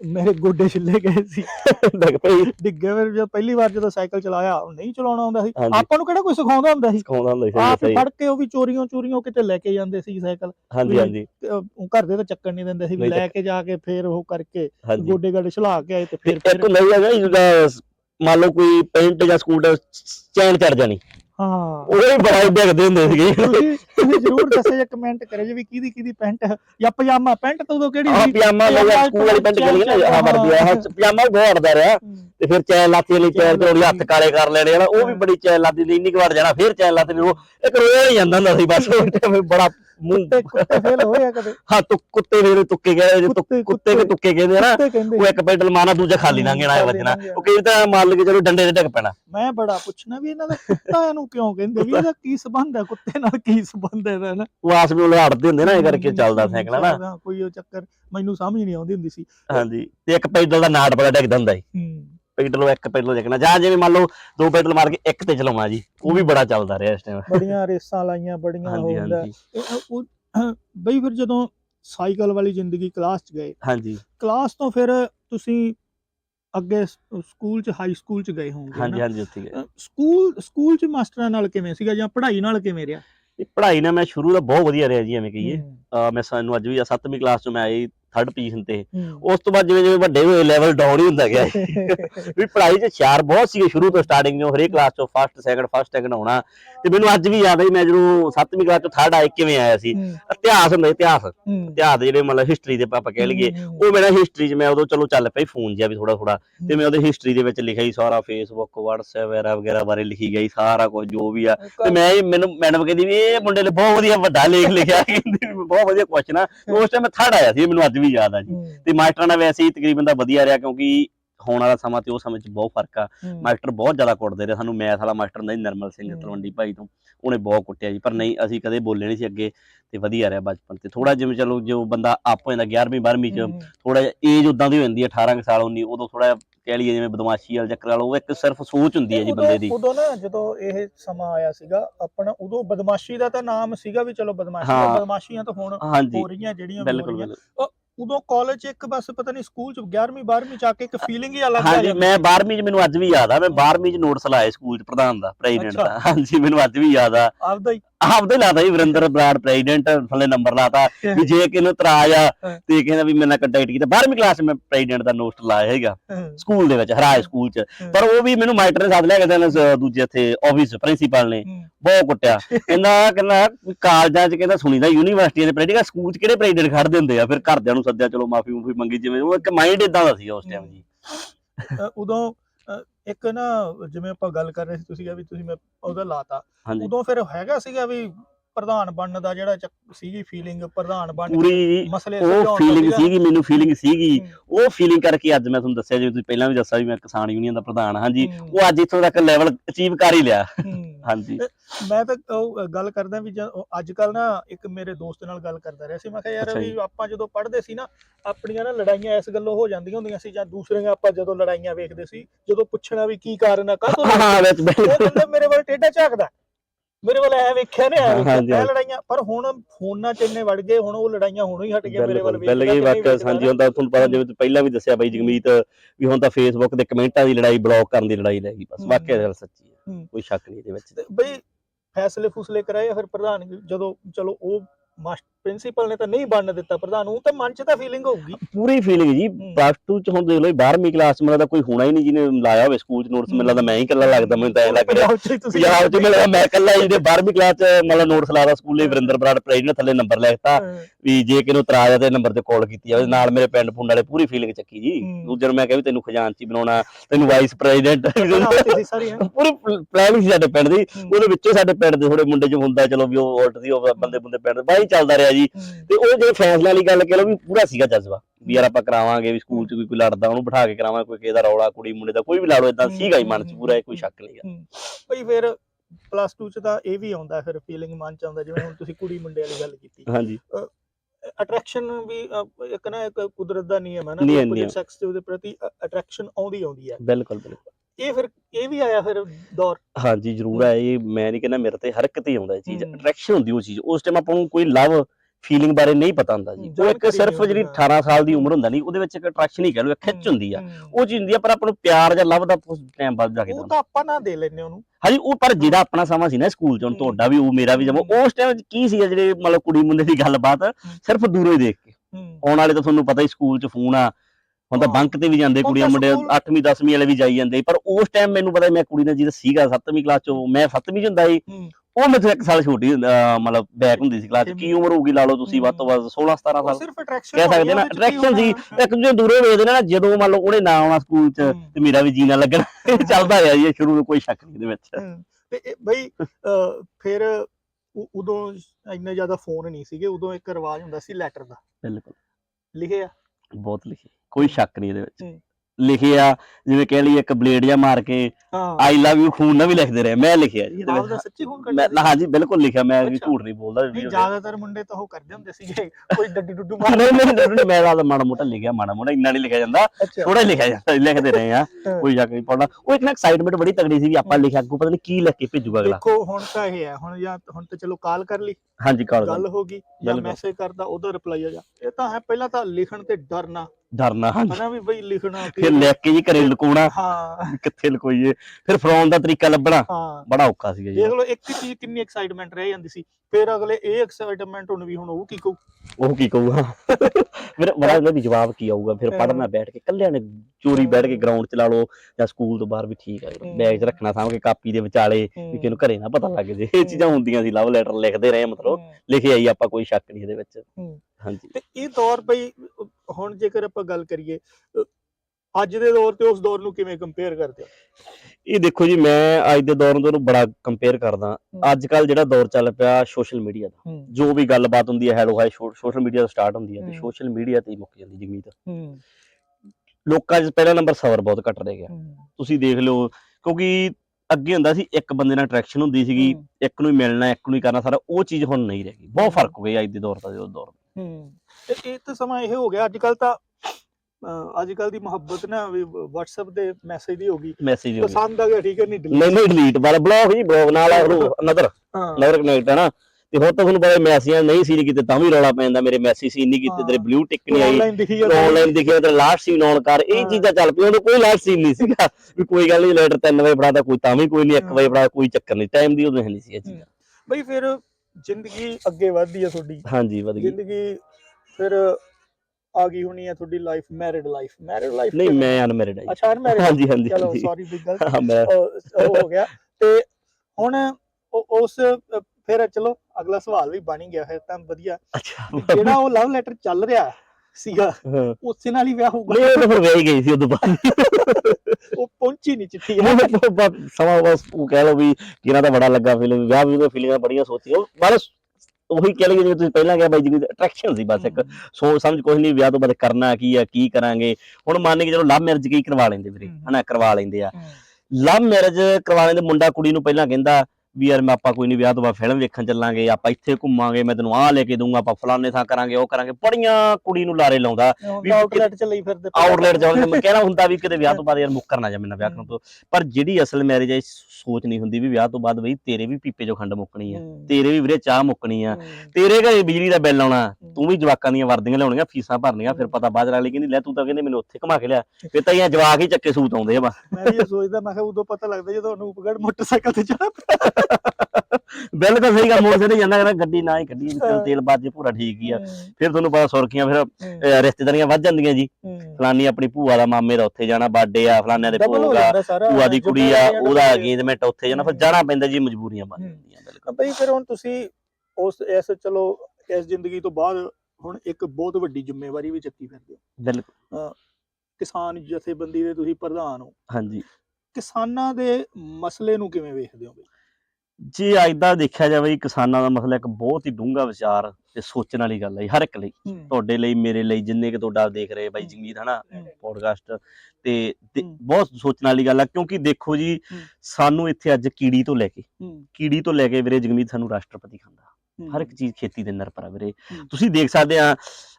ਮੇਰੇ ਗੋਡੇ ਛਿੱਲੇ ਗਏ ਸੀ। ਦੇਖ ਭਈ ਡਿੱਗੇ ਫਿਰ ਜਦ ਪਹਿਲੀ ਵਾਰ ਜਦੋਂ ਸਾਈਕਲ ਚਲਾਇਆ ਉਹ ਨਹੀਂ ਚਲਾਉਣਾ ਆਉਂਦਾ ਸੀ। ਹਾਂਜੀ। ਆਪਾਂ ਨੂੰ ਕਿਹੜਾ ਕੋਈ ਸਿਖਾਉਂਦਾ ਹੁੰਦਾ ਸੀ? ਸਿਖਾਉਂਦਾ ਹੁੰਦਾ ਸੀ ਆਪ ਸਹੀ। ਫੜ ਕੇ ਉਹ ਵੀ ਚੋਰੀਆਂ ਚੋਰੀਆਂ ਕਿਤੇ ਲੈ ਕੇ ਜਾਂਦੇ ਸੀ ਸਾਈਕਲ। ਹਾਂਜੀ ਹਾਂਜੀ। ਤੇ ਉਹ ਘਰ ਦੇ ਤਾਂ ਚੱਕਣ ਨਹੀਂ ਦਿੰਦੇ ਸੀ ਵੀ ਨਹੀਂ ਲੈ ਕੇ ਜਾ ਕੇ ਫਿਰ ਉਹ ਕਰਕੇ ਹਾਂਜੀ। ਗੋਡੇ ਗਾਡੇ ਛਲਾ ਕੇ ਆਏ ਤੇ ਤੇ ਫਿਰ ਇੱਕ ਫਿਰ ਨਹੀਂ ਹੈਗਾ ਜਿਹਦਾ ਮੰਨ ਲਓ ਕੋਈ ਪੈਂਟ ਜਾਂ ਸਕੂਟਰ ਚੈਨ ਚੜ ਜਾਣੀ। ਹਾਂ। ਉਹ ਵੀ ਬੜਾ ਡਿੱਗਦੇ ਹੁੰਦੇ ਸੀਗੇ। ਤੁਸੀਂ ਜ਼ਰੂਰ ਦੱਸਿਓ ਜੇ ਕਮੈਂਟ ਕਰਿਓ ਜੀ ਵੀ ਕਿਹਦੀ ਕਿਹਦੀ ਪੈਂਟ ਜਾਂ ਪਜਾਮਾ ਪੈਂਟ ਤਾਂ ਉਦੋਂ ਕਿਹੜੀ ਸੀ? ਪਜਾਮਾ ਲੋਗਾ ਸਕੂਲ ਵਾਲੀ ਪੈਂਟ ਚੱਲੀ ਨਾ ਆਹ ਵਰਦੀ ਆ ਪਜਾਮਾ ਵੀ ਬਹੁਤ ਅੜਦਾ ਰਿਹਾ ਤੇ ਫਿਰ ਚੈਨ ਲਾਤੀ ਲਈ ਚੈਨ ਚੈਨ ਚੋੜੀ ਹੱਥ। ਕਾਲੇ ਕਰ ਲੈਣੇ ਹਨਾ ਉਹ ਵੀ। ਬੜੀ ਚੈਨ ਲਾਤੀ ਦੀ ਇੰਨੀ ਕੁ ਵਾਰ ਜਾਣਾ ਫਿਰ ਚੈਨ ਲਾਤੀ ਨੂੰ ਇੱਕ ਰੋਇਆ ਹੀ ਜਾਂਦਾ ਹੁੰਦਾ ਸੀ ਬਸ ਉਹ ਬੜਾ ਮੂੰਹ। ਕੁੱਤੇ ਕੁੱਤੇ ਫੇਲ ਹੋਏ ਆ ਕਦੇ? ਹਾਂ ਤੁ ਕੁੱਤੇ ਵੇਲੇ ਤੁੱਕੇ ਕਹਿੰਦੇ ਕੁੱਤੇ ਕੁੱਤੇ ਕੇ ਤੁੱਕੇ ਕਹਿੰਦੇ ਨਾ ਕਹਿੰਦੇ ਉਹ ਇੱਕ ਪੈਡਲ ਮਾਰਨਾ ਦੂਜਾ ਖਾਲੀ ਹੈ ਖਾਲੀ ਵੱਜਣਾ। ਉਹ ਕਈ ਤਾਂ ਮੰਨ ਲਓ ਚਲੋ ਡੰਡੇ ਤੇ ਡਿੱਗ ਪੈਣਾ। ਮੈਂ ਬੜਾ ਪੁੱਛਣਾ ਵੀ ਇਹਨਾਂ ਦਾ ਕੁੱਤਾ ਇਹਨੂੰ ਕਿਉਂ ਕਹਿੰਦੇ? ਵੀ ਇਹਦਾ ਕੀ ਸੰਬੰਧ ਹੈ ਕੁੱਤੇ ਨਾਲ ਕੀ ਸੰਬੰਧ ਹੈ ਇਹਦਾ ਨਾ ਉਹ ਆਸ ਵੀ ਲੜਦੇ ਹੁੰਦੇ ਨਾ ਇਹ ਕਰਕੇ ਚੱਲਦਾ ਸਾਈਕਲ ਨਾ ਕੋਈ ਉਹ ਚੱਕਰ ਮੈਨੂੰ ਸਮਝ ਨਹੀਂ ਆਉਂਦੀ ਹੁੰਦੀ ਸੀ। ਹਾਂਜੀ ਤੇ ਇੱਕ ਪੈਡਲ ਦਾ ਨਾਟ ਬੜਾ ਡਿੱਗਦਾ ਹੁੰਦਾ ਸੀ। ਹੂੰ। ਪੈਡਲ ਇੱਕ ਪੈਡਲ ਚੱਕਣਾ ਜਾਂ ਜਿਵੇਂ ਮੰਨ ਲਓ ਦੋ ਪੈਡਲ ਮਾਰ ਕੇ ਇੱਕ ਤੇ ਚਲਾਉਣਾ ਜੀ ਉਹ ਵੀ ਬੜਾ ਚੱਲਦਾ ਰਿਹਾ ਇਸ ਟਾਈਮ ਬੜੀਆਂ ਰੇਸਾਂ ਲਾਈਆਂ ਬੜੀਆਂ ਹੁੰਦਾ। ਬਈ ਫਿਰ ਜਦੋਂ ਸਾਈਕਲ ਵਾਲੀ ਜ਼ਿੰਦਗੀ ਕਲਾਸ ਚ ਗਏ ਹਾਂਜੀ। ਕਲਾਸ ਤੋਂ ਫਿਰ ਤੁਸੀਂ ਅੱਗੇ ਸਕੂਲ ਚ ਹਾਈ ਸਕੂਲ ਚ ਗਏ ਹੋਵੋਗੇ ਹਾਂਜੀ? ਹਾਂਜੀ ਉੱਥੇ ਗਏ। ਸਕੂਲ ਸਕੂਲ ਚ ਮਾਸਟਰਾਂ ਨਾਲ ਕਿਵੇਂ ਸੀਗਾ ਜਾਂ ਪੜ੍ਹਾਈ ਨਾਲ ਕਿਵੇਂ ਰਿਹਾ? ਇਹ ਪੜ੍ਹਾਈ ਨਾਲ ਮੈਂ ਸ਼ੁਰੂ ਦਾ ਬਹੁਤ ਵਧੀਆ ਰਿਹਾ ਜੀ ਐਵੇਂ ਕਹੀਏ। ਮੈਂ ਸਾਨੂੰ ਅੱਜ ਵੀ 7ਵੀਂ ਕਲਾਸ ਚੋਂ ਮੈਂ ਆਈ ਥਰਡ ਪੋਜੀਸ਼ਨ ਤੇ। ਉਸ ਤੋਂ ਬਾਅਦ ਜਿਵੇਂ ਜਿਵੇਂ ਵੱਡੇ ਹੋਏ ਲੈਵਲ ਡਾਊਨ ਹੀ ਹੁੰਦਾ ਗਿਆ। *laughs* ਵੀ ਪੜ੍ਹਾਈ 'ਚ ਹੁਸ਼ਿਆਰ ਬਹੁਤ ਸੀਗੇ ਸ਼ੁਰੂ ਤੋਂ ਸਟਾਰਟਿੰਗ ਤੋਂ ਹਰੇਕ ਕਲਾਸ ਚੋਂ ਫਸਟ ਸੈਕੰਡ ਫਸਟ ਸੈਕੰਡ ਆਉਣਾ। ਤੇ ਮੈਨੂੰ ਅੱਜ ਵੀ ਯਾਦ ਹੈ ਮੈਂ ਜਦੋਂ 7ਵੀਂ ਕਲਾਸ ਚੋਂ ਥਰਡ ਆਇਆ ਕਿਵੇਂ ਆਇਆ ਸੀ? ਇਤਿਹਾਸ ਹੁੰਦਾ ਇਤਿਹਾਸ। ਇਤਿਹਾਸ ਜਿਹੜੇ ਮਤਲਬ ਹਿਸਟਰੀ ਦੇ ਆਪਾਂ ਕਹਿ ਲਈਏ ਉਹ ਮੇਰਾ ਹਿਸਟਰੀ 'ਚ ਮੈਂ ਉਦੋਂ ਚਲੋ ਚੱਲ ਪਈ ਫੋਨ ਜਿਹਾ ਵੀ ਥੋੜਾ ਥੋੜਾ ਤੇ ਮੈਂ ਉਹਦੇ ਹਿਸਟਰੀ ਦੇ ਵਿੱਚ ਲਿਖਿਆ ਹੀ ਸਾਰਾ ਫੇਸਬੁੱਕ WhatsApp ਵਗੈਰਾ ਵਗੈਰਾ ਬਾਰੇ ਲਿਖੀ ਗਈ ਸਾਰਾ ਕੁਝ ਜੋ ਵੀ ਆ। ਤੇ ਮੈਂ ਮੈਨੂੰ ਮੈਡਮ ਕਹਿੰਦੀ ਵੀ ਇਹ ਮੁੰਡੇ ਨੇ ਬਹੁਤ ਵਧੀਆ ਵੱਡਾ ਲੇਖ ਲਿਖਿਆ। ਕਹਿੰਦੀ *laughs* ਬਹੁਤ ਵਧੀਆ ਕੁਐਸਚਨ ਆ। ਉਸ ਟਾਈਮ ਮੈਂ ਥਰਡ ਆਇਆ ਸੀ ਮੈਨੂੰ ਅੱਜ ਵੀ ਯਾਦ ਆ ਜੀ। ਤੇ ਮਾਸਟਰਾਂ ਨਾਲ ਵੈਸੇ ਹੀ ਤਕਰੀਬਨ ਤਾਂ ਵਧੀਆ ਰਿਹਾ ਕਿਉਂਕਿ ਹੋਣ ਵਾਲਾ ਸਮਾਂ ਤੇ ਉਹ ਸਮੇਂ 'ਚ ਬਹੁਤ ਫ਼ਰਕ ਆ। ਮਾਸਟਰ ਬਹੁਤ ਜ਼ਿਆਦਾ ਕੁੱਟਦੇ ਰਹੇ ਸਾਨੂੰ ਮੈਥ ਵਾਲਾ ਮਾਸਟਰ ਹੁੰਦਾ ਸੀ ਨਰਮਲ ਸਿੰਘ। ਤਲਵੰਡੀ ਭਾਈ ਤੋਂ। ਉਹਨੇ ਬਹੁਤ ਕੁੱਟਿਆ ਜੀ ਪਰ ਨਹੀਂ ਅਸੀਂ ਕਦੇ ਬੋਲੇ ਨਹੀਂ ਸੀ ਅੱਗੇ ਤੇ ਵਧੀਆ ਰਿਹਾ ਬਚਪਨ ਤੇ। ਥੋੜਾ ਜਿਵੇਂ ਚਲੋ ਜੋ ਬੰਦਾ ਆਪ ਹੋ ਜਾਂਦਾ 11ਵੀਂ 12ਵੀਂ 'ਚ ਥੋੜਾ ਜਿਹਾ ਏਜ ਉਦਾਂ ਦੀ ਹੋ ਜਾਂਦੀ ਹੈ 18 ਕੁ ਸਾਲ 19 ਉਦੋਂ ਥੋੜਾ ਕਹਿ ਲਈਏ ਜਿਵੇਂ ਬਦਮਾਸ਼ੀ ਵਾਲਾ ਚੱਕਰ ਵਾਲਾ ਉਹ ਇੱਕ ਸਿਰਫ ਸੋਚ ਹੁੰਦੀ ਹੈ ਜੀ ਬੰਦੇ ਦੀ। ਉਦੋਂ ਨਾ ਜਦੋਂ ਇਹ ਸਮਾਂ ਆਇਆ ਸੀਗਾ ਆਪਣਾ ਉਦੋਂ ਬਦਮਾਸ਼ੀ ਦਾ ਤਾਂ ਨਾਮ ਸੀਗਾ ਵੀ ਚਲੋ ਬਦਮਾਸ਼ੀ ਬਦਮਾਸ਼ੀਆਂ ਤਾਂ ਹੁਣ ਹੋ ਰਹੀਆਂ ਜਿਹੜੀਆਂ ਬਿਲਕੁਲ ਬਿਲਕੁਲ। ਉਦੋਂ ਕਾਲਜ ਚ ਇੱਕ ਬਸ ਪਤਾ ਨਹੀਂ ਸਕੂਲ ਚ 11ਵੀਂ 12ਵੀਂ ਚ ਆ ਕੇ ਇੱਕ ਫੀਲਿੰਗ ਹੀ ਅਲੱਗ ਆ ਹਾਂਜੀ ਮੈਂ 12ਵੀਂ 'ਚ ਮੈਨੂੰ ਅੱਜ ਵੀ ਯਾਦ ਆ ਮੈਂ 12ਵੀਂ 'ਚ ਨੋਟਸ ਲਾਏ ਸਕੂਲ 'ਚ ਪ੍ਰਧਾਨ ਦਾ ਪ੍ਰੈਜ਼ੀਡੈਂਟ। ਦਾ। ਹਾਂਜੀ ਮੈਨੂੰ ਅੱਜ ਵੀ ਯਾਦ ਆ। ਆਪਦਾ ਹੀ ਆਪਦੇ ਲਾਤਾ ਜੀ ਵਰਿੰਦਰ ਬਰਾੜ ਪ੍ਰੈਜ਼ੀਡੈਂਟ ਥੱਲੇ ਨੰਬਰ ਲਾਤਾ ਵੀ ਜੇ ਕਿਨੂੰ ਤਰਾਜ ਆ। ਤੇ ਕਹਿੰਦਾ ਵੀ ਮੇਰੇ ਨਾਲ ਕੰਟੈਕਟ ਕੀਤਾ। 12ਵੀਂ ਕਲਾਸ ਮੈਂ ਪ੍ਰੈਜ਼ੀਡੈਂਟ ਦਾ ਨੋਟ ਲਾਇਆ ਹੈਗਾ ਸਕੂਲ ਦੇ ਵਿੱਚ ਹਰਾਏ ਸਕੂਲ 'ਚ। ਪਰ ਉਹ ਵੀ ਮੈਨੂੰ ਮਾਸਟਰ ਨੇ ਸਾਥ ਲਿਆ ਕੇ ਦੇਣਾ ਦੂਜੇ ਇੱਥੇ ਆਫਿਸ ਪ੍ਰਿੰਸੀਪਲ ਨੇ। ਬਹੁਤ ਕੁੱਟਿਆ। ਕਹਿੰਦਾ ਕਹਿੰਦਾ ਕਾਲਜਾਂ 'ਚ ਕਹਿੰਦਾ ਸੁਣੀਦਾ ਯੂਨੀਵਰਸਿਟੀਆਂ ਦੇ ਪ੍ਰੈਜ਼ੀਡੈਂਟ ਸਕੂਲ 'ਚ ਕਿਹੜੇ ਪ੍ਰੈਜ਼ੀਡੈਂਟ ਖੜਦੇ ਹੁੰਦੇ ਆ? ਫਿਰ ਘਰਦਿਆਂ ਨੂੰ ਸੱਦਿਆ ਚਲੋ ਮਾਫੀ ਮੂਫੀ ਮੰਗੀ ਜਿਵੇਂ ਉਹ ਇੱਕ ਮਾਈਂਡ ਇਦਾਂ ਦਾ ਸੀ ਉਸ ਟਾਈਮ ਜੀ। ਉਦੋਂ ਇੱਕ ਨਾ ਜਿਵੇਂ ਆਪਾਂ ਗੱਲ ਕਰ ਰਹੇ ਸੀ ਤੁਸੀਂ ਕਿਹਾ ਵੀ ਤੁਸੀਂ ਮੈਂ ਉਹਦਾ ਲਾਤਾ ਹਾਂਜੀ। ਉਦੋਂ ਫਿਰ ਹੈਗਾ ਸੀਗਾ ਵੀ ਪ੍ਰਧਾਨ ਬਣਨ ਦਾ ਜਿਹੜਾ ਚੱਕ- ਸੀਗੀ ਫੀਲਿੰਗ ਪ੍ਰਧਾਨ ਬਣ ਕੇ ਪੂਰੀ ਮਸਲੇ ਉਹ ਸੁਲਝਾਉਣ ਫੀਲਿੰਗ ਸੀਗਾ। ਸੀਗੀ ਮੈਨੂੰ ਫੀਲਿੰਗ ਸੀਗੀ। ਹੂੰ, ਉਹ ਫੀਲਿੰਗ ਕਰਕੇ ਅੱਜ ਮੈਂ ਤੁਹਾਨੂੰ ਦੱਸਿਆ ਜਿਵੇਂ ਤੁਸੀਂ ਪਹਿਲਾਂ ਵੀ ਦੱਸਿਆ ਵੀ ਮੈਂ ਕਿਸਾਨ ਯੂਨੀਅਨ ਦਾ ਪ੍ਰਧਾਨ ਹਾਂ ਜੀ ਹੂੰ, ਉਹ ਅੱਜ ਇੱਥੋਂ ਤੱਕ ਲੈਵਲ ਅਚੀਵ ਕਰ ਹੀ ਲਿਆ। ਹੂੰ। ਹਾਂਜੀ ਮੈਂ ਤਾਂ ਉਹ ਗੱਲ ਕਰਦਾ ਵੀ ਅੱਜ ਕੱਲ ਨਾ ਇੱਕ ਮੇਰੇ ਦੋਸਤ ਨਾਲ ਗੱਲ ਕਰਦਾ ਰਿਹਾ ਸੀ ਮੈਂ ਕਿਹਾ ਯਾਰ ਵੀ। ਆਪਾਂ ਜਦੋਂ ਪੜ੍ਹਦੇ ਸੀ ਨਾ ਆਪਣੀਆਂ ਨਾ ਲੜਾਈਆਂ ਇਸ ਗੱਲੋਂ ਹੋ ਜਾਂਦੀਆਂ ਹੁੰਦੀਆਂ ਸੀ ਜਾਂ ਦੂਸਰੀਆਂ ਆਪਾਂ ਜਦੋਂ ਲੜਾਈਆਂ ਵੇਖਦੇ ਸੀ ਜਦੋਂ ਪੁੱਛਣਾ ਵੀ ਕੀ ਕਾਰਨ ਆ ਕਾਹਤੋਂ ਉਹ ਮੇਰੇ ਵੱਲ ਟੇਢਾ ਝਾਕਦਾ ਮੇਰੇ ਵੱਲ ਐ ਵੇਖਿਆ ਨੇ ਐ। ਲੜਾਈਆਂ ਪਰ ਹੁਣ ਫੋਨਾਂ 'ਚ ਇੰਨੇ ਵੜ ਗਏ ਹੁਣ ਉਹ ਲੜਾਈਆਂ ਹੁਣੋਂ ਹੀ ਹਟ ਗਈਆਂ ਮੇਰੇ ਵੱਲ ਬਿਲਕੁਲ ਬਿਲ ਗਈ ਵੇਖਦਾ ਹਾਂਜੀ। ਹੁੰਦਾ ਤੁਹਾਨੂੰ ਪਤਾ ਜਿਵੇਂ ਪਹਿਲਾਂ ਵੀ ਦੱਸਿਆ ਬਾਈ ਜਗਮੀਤ ਵੀ ਹੁਣ ਤਾਂ ਫੇਸਬੁੱਕ ਤੇ ਕਮੈਂਟਾਂ ਦੀ ਲੜਾਈ ਬਲੌਕ ਕਰਨ ਦੀ ਲੜਾਈ ਰਹਿ ਗਈ ਬਸ। ਵਾਕਿਆ ਗੱਲ ਸੱਚੀ। ਕੋਈ ਸ਼ੱਕ ਨਹੀਂ ਇਹਦੇ ਵਿੱਚ। ਤੇ ਬਈ ਫੈਸਲੇ ਫੁਸਲੇ ਕਰਾਏ ਫਿਰ ਪ੍ਰਧਾਨ ਜਦੋਂ ਚਲੋ ਉਹ ਮਾਸਟਰ ਪ੍ਰਿੰਸੀਪਲ ਨੇ ਤਾਂ ਨਹੀਂ ਬਣਨ ਦਿੱਤਾ ਪ੍ਰਧਾਨ ਉਹ ਤਾਂ ਮਨ 'ਚ ਤਾਂ ਫੀਲਿੰਗ ਹੋਊਗੀ ਪੂਰੀ ਫੀਲਿੰਗ ਜੀ। ਪਲੱਸ 2 ਚ ਹੁਣ ਦੇਖ ਲਓ 12ਵੀਂ ਕਲਾਸ ਮੈਨੂੰ ਲੱਗਦਾ ਕੋਈ ਹੋਣਾ ਹੀ ਨਹੀਂ ਜਿਹਨੇ ਲਾਇਆ ਹੋਵੇ ਸਕੂਲ ਚ ਨੋਟਸ ਮੈਨੂੰ ਲੱਗਦਾ ਮੈਂ ਹੀ ਇਕੱਲਾ ਲੱਗਦਾ ਮੈਨੂੰ ਤਾਂ ਐ ਲੱਗ ਰਿਹਾ ਪੰਜਾਬ 'ਚ ਹੀ ਤੁਸੀਂ ਪੰਜਾਬ ਚ ਮੈਨੂੰ ਲੱਗਦਾ ਮੈਂ ਇਕੱਲਾ ਹੀ ਜਿਹਨੇ 12ਵੀਂ ਕਲਾਸ ਚ ਮਤਲਬ ਨੋਟਸ ਲਾਦਾ ਸਕੂਲੇ ਵਰਿੰਦਰ ਬਰਾੜ ਪ੍ਰੈਜ਼ੀਡੈਂਟ ਥੱਲੇ ਨੰਬਰ ਲਿਖਤਾ ਹਾਂ। ਵੀ ਜੇ ਕਿਨੂੰ ਤਰਾਜ ਆ ਤੇ ਨੰਬਰ ਤੇ ਕਾਲ ਕੀਤੀ ਜਾਵੇ ਨਾਲ ਮੇਰੇ ਪਿੰਡ ਪੁੰਡ ਵਾਲੇ ਪੂਰੀ ਫੀਲਿੰਗ ਚੱਕੀ ਜੀ ਹੂੰ। ਦੂਜੇ ਨੂੰ ਮੈਂ ਕਿਹਾ ਵੀ ਤੈਨੂੰ ਖਜ਼ਾਨਚੀ ਬਣਾਉਣਾ ਤੈਨੂੰ ਵਾਈਸ ਪ੍ਰੈਜ਼ੀਡੈਂਟ *laughs* ਪੂਰੀ ਪਲੈਨਿੰਗ ਸੀ ਸਾਡੇ ਪਿੰਡ ਦੀ ਹੂੰ। ਉਹਦੇ ਵਿੱਚੋਂ ਸਾਡੇ ਪਿੰਡ ਦੇ ਥੋੜੇ ਮੁੰਡੇ ਚ ਹੁੰਦਾ ਚਲੋ ਵੀ ਉਹ ਉਲਟ ਸੀ ਉਹ ਬੰਦੇ ਬੰਦੇ ਪਿੰਡ ਬਾਈ ਚੱਲਦਾ ਰਿਹਾ ਜੀ। ਤੇ ਉਹ ਜਿਹੜੇ ਫੈਸਲੇ ਵਾਲੀ ਗੱਲ ਕਹਿ ਲਓ ਵੀ ਪੂਰਾ ਸੀਗਾ ਜਜ਼ਬਾ। ਵੀ ਯਾਰ ਆਪਾਂ ਕਰਾਵਾਂਗੇ ਵੀ ਸਕੂਲ ਚ ਵੀ ਕੋਈ ਲੜਦਾ ਉਹਨੂੰ ਬਿਠਾ ਕੇ ਕਰਾਵਾਂਗੇ ਕੋਈ ਕਿਸੇ ਦਾ ਰੌਲਾ ਕੁੜੀ ਮੁੰਡੇ ਦਾ ਕੋਈ ਵੀ ਲਾੜੋ ਇਦਾਂ ਸੀਗਾ ਹੀ ਮਨ ਚ ਪੂਰਾ ਇਹ ਕੋਈ ਸ਼ੱਕ ਨਹੀਂ ਗਾ। ਬਈ ਫਿਰ ਪਲੱਸ 2 ਚ ਤਾਂ ਇਹ ਵੀ ਆਉਂਦਾ ਫਿਰ ਫੀਲਿੰਗ ਮਨ ਚ ਆਉਂਦਾ ਜਿਵੇਂ ਹੁਣ ਤੁਸੀਂ ਕੁੜੀ ਮੁੰਡੇ ਵਾਲੀ ਗੱਲ ਕੀਤੀ। ਹਾਂਜੀ। ਅਟਰੈਕਸ਼ਨ ਵੀ ਇੱਕ ਨਾ ਇੱਕ ਕੁਦਰਤ ਦਾ ਨਿਯਮ ਹੈ ਨਾ ਨਿਯਮ। ਸੈਕਸ ਦੇ ਪ੍ਰਤੀ ਅਟਰੈਕਸ਼ਨ ਆਉਂਦੀ ਆਉਂਦੀ ਹੈ ਬਿਲਕੁਲ ਬਿਲਕੁਲ। ਇਹ ਫਿਰ ਇਹ ਵੀ ਆਇਆ ਫਿਰ ਦੌਰ? ਹਾਂਜੀ ਜ਼ਰੂਰ ਹੈ ਇਹ ਮੈਂ ਨਹੀਂ ਕਹਿੰਦਾ ਮੇਰੇ ਤੇ ਹਰ ਇੱਕ ਤੇ ਆਉਂਦਾ ਇਹ ਚੀਜ਼। ਅਟਰੈਕਸ਼ਨ ਹੁੰਦੀ ਉਹ ਚੀਜ਼। ਉਸ ਟਾਈਮ ਆਪਾਂ ਨੂੰ ਕੋਈ ਲਵ ਫੀਲਿੰਗ ਬਾਰੇ ਨਹੀਂ ਪਤਾ ਹੁੰਦਾ ਜੀ ਉਹ ਇੱਕ ਸਿਰਫ ਜਿਹੜੀ ਹੁੰਦੀ, 18 ਸਾਲ ਦੀ ਉਮਰ ਹੁੰਦਾ ਨਹੀਂ ਉਹਦੇ ਵਿੱਚ ਇੱਕ ਅਟਰੈਕਸ਼ਨ ਹੀ ਕਹਿ ਲਓ ਇੱਕ ਖਿੱਚ ਹੁੰਦੀ ਆ ਉਹ ਚੀਜ਼ ਹੁੰਦੀ ਆ ਪਰ ਆਪਾਂ ਨੂੰ ਪਿਆਰ ਜਾਂ ਲਵ ਦਾ ਟਾਈਮ ਬਾਅਦ ਜਾ ਕੇ ਉਹ ਤਾਂ ਆਪਾਂ ਨਾ ਦੇ ਲੈਨੇ ਉਹਨੂੰ ਹਾਂਜੀ ਉਹ ਪਰ ਜਿਹੜਾ ਆਪਣਾ ਸਮਾਂ ਸੀ ਨਾ ਸਕੂਲ ਚ। ਤੁਹਾਡਾ ਵੀ ਉਹ ਮੇਰਾ ਵੀ ਜਮਾ। ਉਸ ਟਾਈਮ ਕੀ ਸੀ ਜਿਹੜੇ ਮਤਲਬ ਕੁੜੀ ਮੁੰਡੇ ਦੀ ਗੱਲਬਾਤ ਸਿਰਫ ਦੂਰੋਂ ਹੀ ਦੇਖ ਕੇ। ਆਉਣ ਵਾਲੇ ਤਾਂ ਤੁਹਾਨੂੰ ਪਤਾ ਹੀ ਸਕੂਲ ਚ ਫੋਨ ਆ ਹੁਣ ਤਾਂ। ਬੰਕ ਤੇ ਵੀ ਜਾਂਦੇ ਕੁੜੀਆਂ ਮੁੰਡੇ ਸਕੂਲ- 8ਵੀਂ 10ਵੀਂ ਵਾਲੇ ਵੀ ਜਾਈ ਜਾਂਦੇ ਪਰ ਉਸ ਟਾਈਮ ਮੈਨੂੰ ਪਤਾ ਮੈਂ ਕੁੜੀ ਨਾਲ ਜਿਹਦਾ ਸੀਗਾ 7ਵੀਂ ਕਲਾਸ ਚ ਮੈਂ 7ਵੀਂ ਚ ਹੁੰਦਾ ਸੀ। ਉਹ ਮੇਰੇ ਤੋਂ ਇੱਕ ਸਾਲ ਛੋਟੀ ਅਹ ਮਤਲਬ ਬੈਕ ਹੁੰਦੀ ਸੀ ਕਲਾਸ ਕੀ ਉਮਰ ਹੋਊਗੀ ਲਾ ਲਓ ਤੁਸੀਂ ਵੱਧ ਤੋਂ ਵੱਧ 16 17 ਉਹ ਸਾਲ। ਸਿਰਫ ਅਟਰੈਕਸ਼ਨ ਕਹਿ ਸਕਦੇ ਨਾ ਅਟਰੈਕਸ਼ਨ ਸੀ। ਇੱਕ ਦੂਜੇ ਦੂਰੋਂ ਵੇਖਦੇ ਨੇ ਜਦੋਂ ਮੰਨ ਲਓ ਉਹਨੇ ਨਾ ਆਉਣਾ ਸਕੂਲ ਚ। ਤੇ ਮੇਰਾ ਵੀ ਜੀਣਾ ਲੱਗਣਾ। *laughs* ਚੱਲਦਾ ਰਿਹਾ ਜੀ ਸ਼ੁਰੂ ਤੋਂ ਕੋਈ ਸ਼ੱਕ ਨਹੀਂ ਇਹਦੇ ਵਿੱਚ। ਤੇ ਬਈ ਫਿਰ ਉਦੋਂ ਇੰਨੇ ਜ਼ਿਆਦਾ ਫੋਨ ਨਹੀਂ ਸੀਗੇ ਉਦੋਂ ਇੱਕ ਰਿਵਾਜ ਹੁੰਦਾ ਸੀ ਲੈਟਰ ਦਾ। ਬਿਲਕੁਲ। ਲਿਖੇ ਆ? ਬਹੁਤ ਲਿਖੇ। ਕੋਈ ਸ਼ੱਕ ਨਹੀਂ ਇਹਦੇ ਵਿੱਚ। ਲਿਖੇ ਆ ਜਿਵੇਂ ਕਹਿ ਲਈ ਇੱਕ ਬਲੇਡ ਜਾਂ ਮਾਰ ਕੇ ਹਾਂ। ਆਈ ਲਵ ਯੂ ਖੂਨ ਨਾਲ ਵੀ ਲਿਖਦੇ ਰਹੇ ਮੈਂ ਲਿਖਿਆ ਜੀ ਇਹਦੇ ਨਾਲ ਦਾ ਵਿੱਚ ਸੱਚੀ ਫੋਨ ਮੈਂ ਕਰਦੇ ਹਾਂਜੀ ਬਿਲਕੁਲ ਲਿਖਿਆ ਮੈਂ ਵੀ ਅੱਛਾ। ਝੂਠ ਨਹੀਂ ਬੋਲਦਾ ਨਹੀਂ। ਜ਼ਿਆਦਾਤਰ ਮੁੰਡੇ ਤਾਂ ਉਹ ਕਰਦੇ ਹੁੰਦੇ ਸੀਗੇ ਕੋਈ ਡੱਡੀ ਡੁੱਡੂ ਮਾਰ ਨਹੀਂ ਨਹੀਂ ਨਹੀਂ, ਨਹੀਂ, ਮੈਂ ਤਾਂ ਮਾੜਾ ਮੋਟਾ ਲਿਖਿਆ ਮਾੜਾ ਮੋਟਾ ਇੰਨਾ ਨਹੀਂ ਲਿਖਿਆ ਜਾਂਦਾ ਅੱਛਾ। ਥੋੜਾ ਹੀ ਲਿਖਿਆ ਜਾਂਦਾ ਲਿਖਦੇ ਰਹੇ ਆ ਹਾਂ। ਕੋਈ ਸ਼ੱਕ ਨਹੀਂ ਪੜਨਾ ਉਹ ਇੱਕ ਨਾ ਐਕਸਾਈਟਮੈਂਟ ਬੜੀ ਤਗੜੀ ਸੀ ਵੀ ਆਪਾਂ ਲਿਖਿਆ ਅੱਗੋਂ ਪਤਾ ਨਹੀਂ ਕੀ ਲਿਖ ਕੇ ਭੇਜੂਗਾ ਅਗਲਾ। ਦੇਖੋ ਹੁਣ ਤਾਂ ਇਹ ਹੈ ਹੁਣ ਜਾਂ ਹੁਣ ਤਾਂ ਚਲੋ ਕਾਲ ਕਰ ਲਈ ਹਾਂਜੀ ਕਾਲ ਗੱਲ ਹੋ ਗਈ ਜਾਂ ਬਿਲਕੁਲ। ਮੈਸੇਜ ਕਰਦਾ ਉਹਦਾ ਰਿਪਲਾਈ ਆ ਜਾ। ਇਹ ਤਾਂ ਹੈ ਪਹਿਲਾਂ ਤਾਂ ਲਿਖਣ ਤੇ ਡਰਨਾ ਡਰਨਾ। ਹਾਂਜੀ ਹਨਾ ਵੀ ਬਈ ਲਿਖਣਾ ਕੀ- ਫਿਰ ਲਿਖ ਕੇ ਜੀ ਘਰੇ ਲੁਕਾਉਣਾ। ਹਾਂ। ਕਿੱਥੇ ਲੁਕੋਈਏ? ਫਿਰ ਫਰੋਨ ਦਾ ਤਰੀਕਾ ਲੱਭਣਾ। ਹਾਂ। ਬੜਾ ਔਖਾ ਸੀਗਾ ਜੀ। ਦੇਖ ਲਓ ਇੱਕ ਚੀਜ਼ ਕਿੰਨੀ ਐਕਸਾਈਟਮੈਂਟ ਰਹਿ ਜਾਂਦੀ ਸੀ। ਫਿਰ ਅਗਲੇ ਇਹ ਐਕਸਾਈਟਮੈਂਟ ਹੁਣ ਵੀ ਹੁਣ ਉਹ ਕੀ ਕਹੂ? ਉਹ ਕੀ ਕਹੂਗਾ? ਫਿਰ ਬੜਾ ਇਹਦਾ ਵੀ ਜਵਾਬ ਕੀ ਆਊਗਾ? ਫਿਰ ਪੜਨਾ ਬੈਠ ਕੇ ਕੱਲਿਆਂ ਨੇ ਚੋਰੀ ਬੈਠ ਕੇ ਗਰਾਊਂਡ ਚ ਲਾ ਲਓ ਜਾਂ ਸਕੂਲ ਤੋਂ ਬਾਹਰ ਵੀ ਠੀਕ ਹੂੰ। ਬੈਗ 'ਚ ਰੱਖਣਾ ਸਾਂਭ ਕੇ ਕਾਪੀ ਦੇ ਵਿਚਾਲੇ ਵੀ ਕਿਹਨੂੰ ਘਰੇ ਨਾ ਪਤਾ ਲੱਗ ਜੇ। ਇਹ ਚੀਜ਼ਾਂ ਹੁੰਦੀਆਂ ਸੀ ਲਵ ਲੈਟਰ ਲਿਖਦੇ ਰਹੇ ਮਤਲਬ। ਹੂੰ। ਲਿਖੇ ਆਈ ਆਪਾਂ ਕੋਈ ਸ਼ੱਕ ਨਹੀਂ ਇਹਦੇ ਵਿੱਚ। ਹਾਂਜੀ। ਤੇ ਇਹ ਦੌਰ ਬਈ ਹੁਣ ਜੇਕਰ ਆਪਾਂ ਗੱਲ ਕਰੀਏ ਅੱਜ ਦੇ ਦੌਰ ਤੇ ਉਸ ਦੌਰ ਨੂੰ ਕਿਵੇਂ ਕੰਪੇਅਰ ਕਰਦੇ ਹੋ? ਇਹ ਦੇਖੋ ਜੀ ਮੈਂ ਅੱਜ ਦੇ ਦੌਰ ਨੂੰ ਤੁਹਾਨੂੰ ਬੜਾ ਕੰਪੇਅਰ ਕਰਦਾ। ਅੱਜ ਕੱਲ ਜਿਹੜਾ ਦੌਰ ਚੱਲ ਪਿਆ ਸੋਸ਼ਲ ਮੀਡੀਆ ਦਾ। ਹੂੰ। ਜੋ ਵੀ ਗੱਲਬਾਤ ਹੁੰਦੀ ਹੈ ਹੈਲੋ ਹਾਈ ਸੋਸ਼ਲ ਮੀਡੀਆ ਤੋਂ ਸਟਾਰਟ ਹੁੰਦੀ ਹੈ ਤੇ ਹੂੰ। ਸੋਸ਼ਲ ਮੀਡੀਆ ਤੇ ਹੀ ਮੁੱਕ ਜਾਂਦੀ ਜਗਮੀਤ। ਹੂੰ। ਲੋਕਾਂ 'ਚ ਪਹਿਲਾ ਨੰਬਰ ਸਬਰ ਬਹੁਤ ਘੱਟ ਰਹਿ ਗਿਆ। ਤੁਸੀਂ ਦੇਖ ਲਓ ਕਿਉਂਕਿ ਅੱਗੇ ਹੁੰਦਾ ਸੀ ਇੱਕ ਬੰਦੇ ਨਾਲ ਅਟਰੈਕਸ਼ਨ ਹੁੰਦੀ ਸੀਗੀ ਹੂੰ। ਇੱਕ ਨੂੰ ਹੀ ਮਿਲਣਾ ਇੱਕ ਨੂੰ ਹੀ ਕਰਨਾ ਸਾਰਾ ਉਹ ਚੀਜ਼ ਹੁਣ ਨਹੀਂ ਰਹਿ ਗਈ। ਬਹੁਤ ਫ਼ਰਕ ਹੋ ਗਿਆ ਅੱਜ ਦੇ ਦੌਰ ਦਾ ਜੋ ਦੌਰ। ਹੂੰ। ਤੇ ਇਹ ਤਾਂ ਸਮਾਂ ਇਹ ਹੋ ਗਿਆ। ਅੱਜ ਕੱਲ ਤਾਂ ਅੱਜ ਕੱਲ ਦੀ ਮੁਹੱਬਤ ਨਾ ਵੀ WhatsApp ਦੇ ਮੈਸੇਜ ਦੀ ਹੋ ਗਈ। ਮੈਸੇਜ ਹੋ ਗਿਆ ਪਸੰਦ ਆ ਗਿਆ ਠੀਕ ਹੈ ਨਹੀਂ delete। ਨਹੀਂ ਨਹੀਂ ਡਿਲੀਟ ਵਾਲਾ ਬਲੌਕ ਜੀ ਬਲੌਕ ਨਾਲ ਨਦਰ ਹਾਂ। ਨਦਰ ਕਨੈਕਟ ਹੈ ਨਾ। ਤੇ ਹੁਣ ਤਾਂ ਤੁਹਾਨੂੰ ਪਤਾ ਮੈਸੇਜਾਂ ਨਹੀਂ ਸੀ ਕੀਤੇ ਤਾਂ ਵੀ ਰੌਲਾ ਪੈਂਦਾ ਮੇਰੇ ਮੈਸੇਜ ਸੀ ਨਹੀਂ ਕੀਤੇ ਤੇਰੇ। ਬਲੂ ਟਿਕ ਨਹੀਂ ਆਈ। ਆਨਲਾਈਨ ਦਿਖਿਆ ਤੇ ਲਾਸਟ ਸੀਨ ਆਨ ਕਰ। ਇਹ। ਚੀਜ਼ਾਂ ਚੱਲ ਪਈਆਂ ਉਦੋਂ ਕੋਈ ਲਾਸਟ ਸੀਨ ਨਹੀਂ ਸੀਗਾ। ਵੀ ਕੋਈ ਗੱਲ ਨਹੀਂ ਲੈਟਰ 3 ਵਜੇ ਫੜਾਦਾ ਕੋਈ ਤਾਂ ਵੀ ਕੋਈ ਨਹੀਂ 1 ਵਜੇ ਫੜਾ ਕੋਈ ਚੱਕਰ ਨਹੀਂ ਟਾਈਮ ਦੀ ਹੈ ਨਹੀਂ ਸੀ ਇਹ ਚੀਜ਼। ਬਈ ਫਿਰ ਜ਼ਿੰਦਗੀ ਅੱਗੇ ਵਧਦੀ ਹੈ ਤੁਹਾਡੀ। ਹਾਂਜੀ ਵਧ ਗਈ। ਜ਼ਿੰਦਗੀ ਫਿਰ ਆ ਗਈ ਹੋਣੀ ਹੈ ਤੁਹਾਡੀ life married life married life ਨਹੀਂ ਮੈਂ ਅਨਮੈਰਿਡ ਹਾਂ। ਅੱਛਾ ਅਨਮੈਰਿਡ ਹਾਂਜੀ ਹਾਂਜੀ ਚਲੋ ਸੌਰੀ ਬਿਗ ਗਲਤ ਹਾਂ ਗਿਆ। ਤੇ ਹੁਣ ਉਸ ਫਿਰ ਚਲੋ ਅਗਲਾ ਸਵਾਲ ਵੀ ਬਣ ਗਿਆ ਫਿਰ ਤਾਂ ਵਧੀਆ। ਜਿਹੜਾ ਉਹ ਲਵ ਲੈਟਰ ਚੱਲ ਰਿਹਾ ਸੀਗਾ। ਉਸੇ ਨਾਲ ਹੀ ਵਿਆਹ ਹੋਊਗਾ। ਨਹੀਂ ਉਹ ਤਾਂ ਫਿਰ ਵਿਆਹੀ ਗਈ ਸੀ ਉਦੋਂ ਬਾਅਦ। ਉਹ ਪਹੁੰਚੀ ਨਹੀਂ ਚਿੱਠੀ। ਸਮਾਂ ਬਸ ਉਹ ਕਹਿ ਲਓ ਵੀ ਕਿਹਨਾਂ ਦਾ ਬੜਾ ਲੱਗਾ ਫਿਲਮ ਵਿਆਹ ਵੀ ਉਹਦੇ ਫੀਲਿੰਗਾਂ ਬੜੀਆਂ ਸੋਚੀਆਂ। ਬਸ ਉਹੀ ਕਹਿ ਲਈਏ ਜਿਵੇਂ ਤੁਸੀਂ ਪਹਿਲਾਂ ਕਿਹਾ ਬਾਈ ਜੀ ਅਟਰੈਕਸ਼ਨ ਸੀ ਬਸ ਇੱਕ। ਸੋਚ ਸਮਝ ਕੁਝ ਨਹੀਂ ਵਿਆਹ ਤੋਂ ਬਾਅਦ ਕਰਨਾ ਕੀ ਆ ਕੀ ਕਰਾਂਗੇ। ਹੁਣ ਮੰਨ ਕੇ ਚਲੋ ਲਵ ਮੈਰਿਜ ਕੀ ਕਰਵਾ ਲੈਂਦੇ ਵੀਰੇ। ਹਨਾ ਕਰਵਾ ਲੈਂਦੇ ਆ। ਲਵ ਮੈਰਿਜ ਕਰਵਾ ਲੈਂਦੇ ਮੁੰਡਾ ਕੁੜੀ ਨੂੰ ਪਹਿਲਾਂ ਕਹਿੰਦਾ ਵੀ ਯਾਰ ਮੈਂ ਆਪਾਂ ਕੋਈ ਨਹੀਂ ਵਿਆਹ ਤੋਂ ਬਾਅਦ ਫਿਲਮ ਵੇਖਣ ਚੱਲਾਂਗੇ ਆਪਾਂ ਇੱਥੇ ਘੁੰਮਾਂਗੇ ਮੈਂ ਤੈਨੂੰ ਆਹ ਲੈ ਕੇ ਦੂੰਗਾ ਆਪਾਂ ਫਲਾਣੇ ਥਾਂ ਕਰਾਂਗੇ ਉਹ ਕਰਾਂਗੇ। ਬੜੀਆਂ ਕੁੜੀ ਨੂੰ ਲਾਰੇ ਲਾਉਂਦਾ। ਵੀ ਆਊਟਲੈਟ ਚ ਲਈ ਫਿਰਦੇ ਆਊਟਲੈਟ ਜਾਉਂਦੇ ਮੈਂ ਕਹਿਣਾ ਹੁੰਦਾ ਵੀ ਕਿਤੇ ਵਿਆਹ ਤੋਂ *laughs* ਬਾਅਦ ਯਾਰ ਮੁੱਕਰ ਨਾ ਜਾ ਮੇਰੇ ਨਾਲ ਵਿਆਹ ਕਰਨ ਤੋਂ। ਪਰ ਜਿਹੜੀ ਅਸਲ ਮੈਰਿਜ ਹੈ ਸੋਚ ਨਹੀਂ ਹੁੰਦੀ ਵੀ ਵਿਆਹ ਤੋਂ ਬਾਅਦ ਬਈ ਤੇਰੇ ਵੀ ਪੀਪੇ ਚੋਂ ਖੰਡ ਮੁੱਕਣੀ ਆ ਤੇਰੇ ਵੀ ਵੀਰੇ ਚਾਹ ਮੁੱਕਣੀ ਆ ਤੇਰੇ ਘਰੇ ਬਿਜਲੀ ਦਾ ਬਿੱਲ ਆਉਣਾ ਤੂੰ ਵੀ ਜਵਾਕਾਂ ਦੀਆਂ ਵਰਦੀਆਂ ਲਿਆਉਣੀਆਂ ਫੀਸਾਂ ਭਰਨੀਆਂ ਫਿਰ ਪਤਾ ਬਾਅਦ ਵਾਲੀ ਕਹਿੰਦੀ ਲੈ ਤੂੰ ਤਾਂ ਕਹਿੰਦੇ ਮੈਨੂੰ ਉੱਥੇ ਘੁਮਾ ਕੇ ਲਿਆ ਫਿਰ ਤਾਂ ਇਹ ਜਵਾਕ ਹੀ ਚੱਕੇ ਸੂਤ ਆਉਂਦੇ ਆ ਬਸ। ਮੈਂ ਵੀ ਇਹ ਸੋਚਦਾ ਮੈਂ ਕਿਹਾ ਉਦੋਂ ਪਤਾ ਲੱਗਦਾ ਜਦੋਂ ਅਨੂਪਗੜ ਮੋਟਰਸਾਈਕਲ ਤੇ ਚੜਾ ਬਿਲਕੁਲ ਸਹੀ ਗੱਲ ਮੋੜ ਤੇ ਜਾਂਦਾ ਕਹਿੰਦਾ ਗੱਡੀ ਨਾ ਹੀ ਕੱਢੀ ਚੱਲ ਤੇਲ ਬਾਜੇ ਪੂਰਾ ਠੀਕ ਹੀ ਆ। ਫਿਰ ਤੁਹਾਨੂੰ ਪਤਾ ਸੁਰਖੀਆਂ ਫਿਰ ਰਿਸ਼ਤੇਦਾਰੀਆਂ ਵੱਧ ਜਾਂਦੀਆਂ ਜੀ। ਫਲਾਨੀ ਆਪਣੀ ਭੂਆ ਦਾ ਮਾਮੇ ਦਾ ਉੱਥੇ ਜਾਣਾ ਬਰਥਡੇ ਆ ਫਲਾਨਿਆਂ ਦੇ ਡਬਲ ਹੋ ਭੋਗ ਆ ਜਾਂਦਾ ਸਾਰਾ ਭੂਆ ਦੀ ਕੁੜੀ ਆ ਉਹਦਾ ਅਗੇਜਮੈਂਟ ਉੱਥੇ ਜਾਣਾ ਫਿਰ ਜਾਣਾ ਪੈਂਦਾ ਜੀ ਮਜਬੂਰੀਆਂ ਬਣ। ਜਾਂਦੀਆਂ ਬਿਲਕੁਲ। ਬਈ ਫਿਰ ਹੁਣ ਤੁਸੀਂ ਉਸ ਇਸ ਚਲੋ ਇਸ ਜ਼ਿੰਦਗੀ ਤੋਂ ਬਾਅਦ ਹੁਣ ਇੱਕ ਬਹੁਤ ਵੱਡੀ ਜ਼ਿੰਮੇਵਾਰੀ ਵੀ ਚੱਕੀ ਫਿਰਦੇ ਹੋ। ਬਿਲਕੁਲ। ਕਿਸਾਨ ਜਥੇਬੰਦੀ ਦੇ ਤੁਸੀਂ ਪ੍ਰਧਾਨ ਹੋ। ਹਾਂਜੀ। ਕਿਸਾਨਾਂ ਦੇ ਮਸਲੇ ਨੂੰ ਕਿਵੇਂ ਵੇਖਦੇ ਹੋ ਬਈ? ਜੇ ਅੱਜ ਦਾ ਦੇਖਿਆ ਜਾਵੇ ਜੀ, ਕਿਸਾਨਾਂ ਦਾ ਮਸਲਾ ਇੱਕ ਬਹੁਤ ਹੀ ਡੂੰਘਾ ਵਿਚਾਰ ਤੇ ਸੋਚਣ ਵਾਲੀ ਗੱਲ ਹੈ ਜੀ, ਹਰ ਇੱਕ ਲਈ ਤੁਹਾਡੇ ਲਈ ਮੇਰੇ ਲਈ ਜਿੰਨੇ ਕਿ ਤੁਹਾਡਾ ਦੇਖ ਰਹੇ ਬਾਈ। ਜੰਗੀਰ ਹਨਾ ਹੂੰ। ਪੋਡਕਾਸਟ ਤੇ ਤੇ ਹੂੰ। ਬਹੁਤ ਸੋਚਣ ਵਾਲੀ ਗੱਲ ਆ ਕਿਉਂਕਿ ਦੇਖੋ ਜੀ ਹੂੰ। ਸਾਨੂੰ ਇੱਥੇ ਅੱਜ ਕੀੜੀ ਤੋਂ ਲੈ ਕੇ ਹੂੰ, ਕੀੜੀ ਤੋਂ ਲੈ ਕੇ ਵੀਰੇ ਜਗਮੀਤ ਸਾਨੂੰ ਰਾਸ਼ਟਰਪਤੀ ਖਾਂਦਾ ਹੂੰ, ਹਰ ਇੱਕ ਚੀਜ਼ ਖੇਤੀ ਦੇ ਨਿਰਭਰ ਆ ਵੀਰੇ ਹੂੰ। ਤੁਸੀਂ ਦੇਖ ਸਕਦੇ ਆ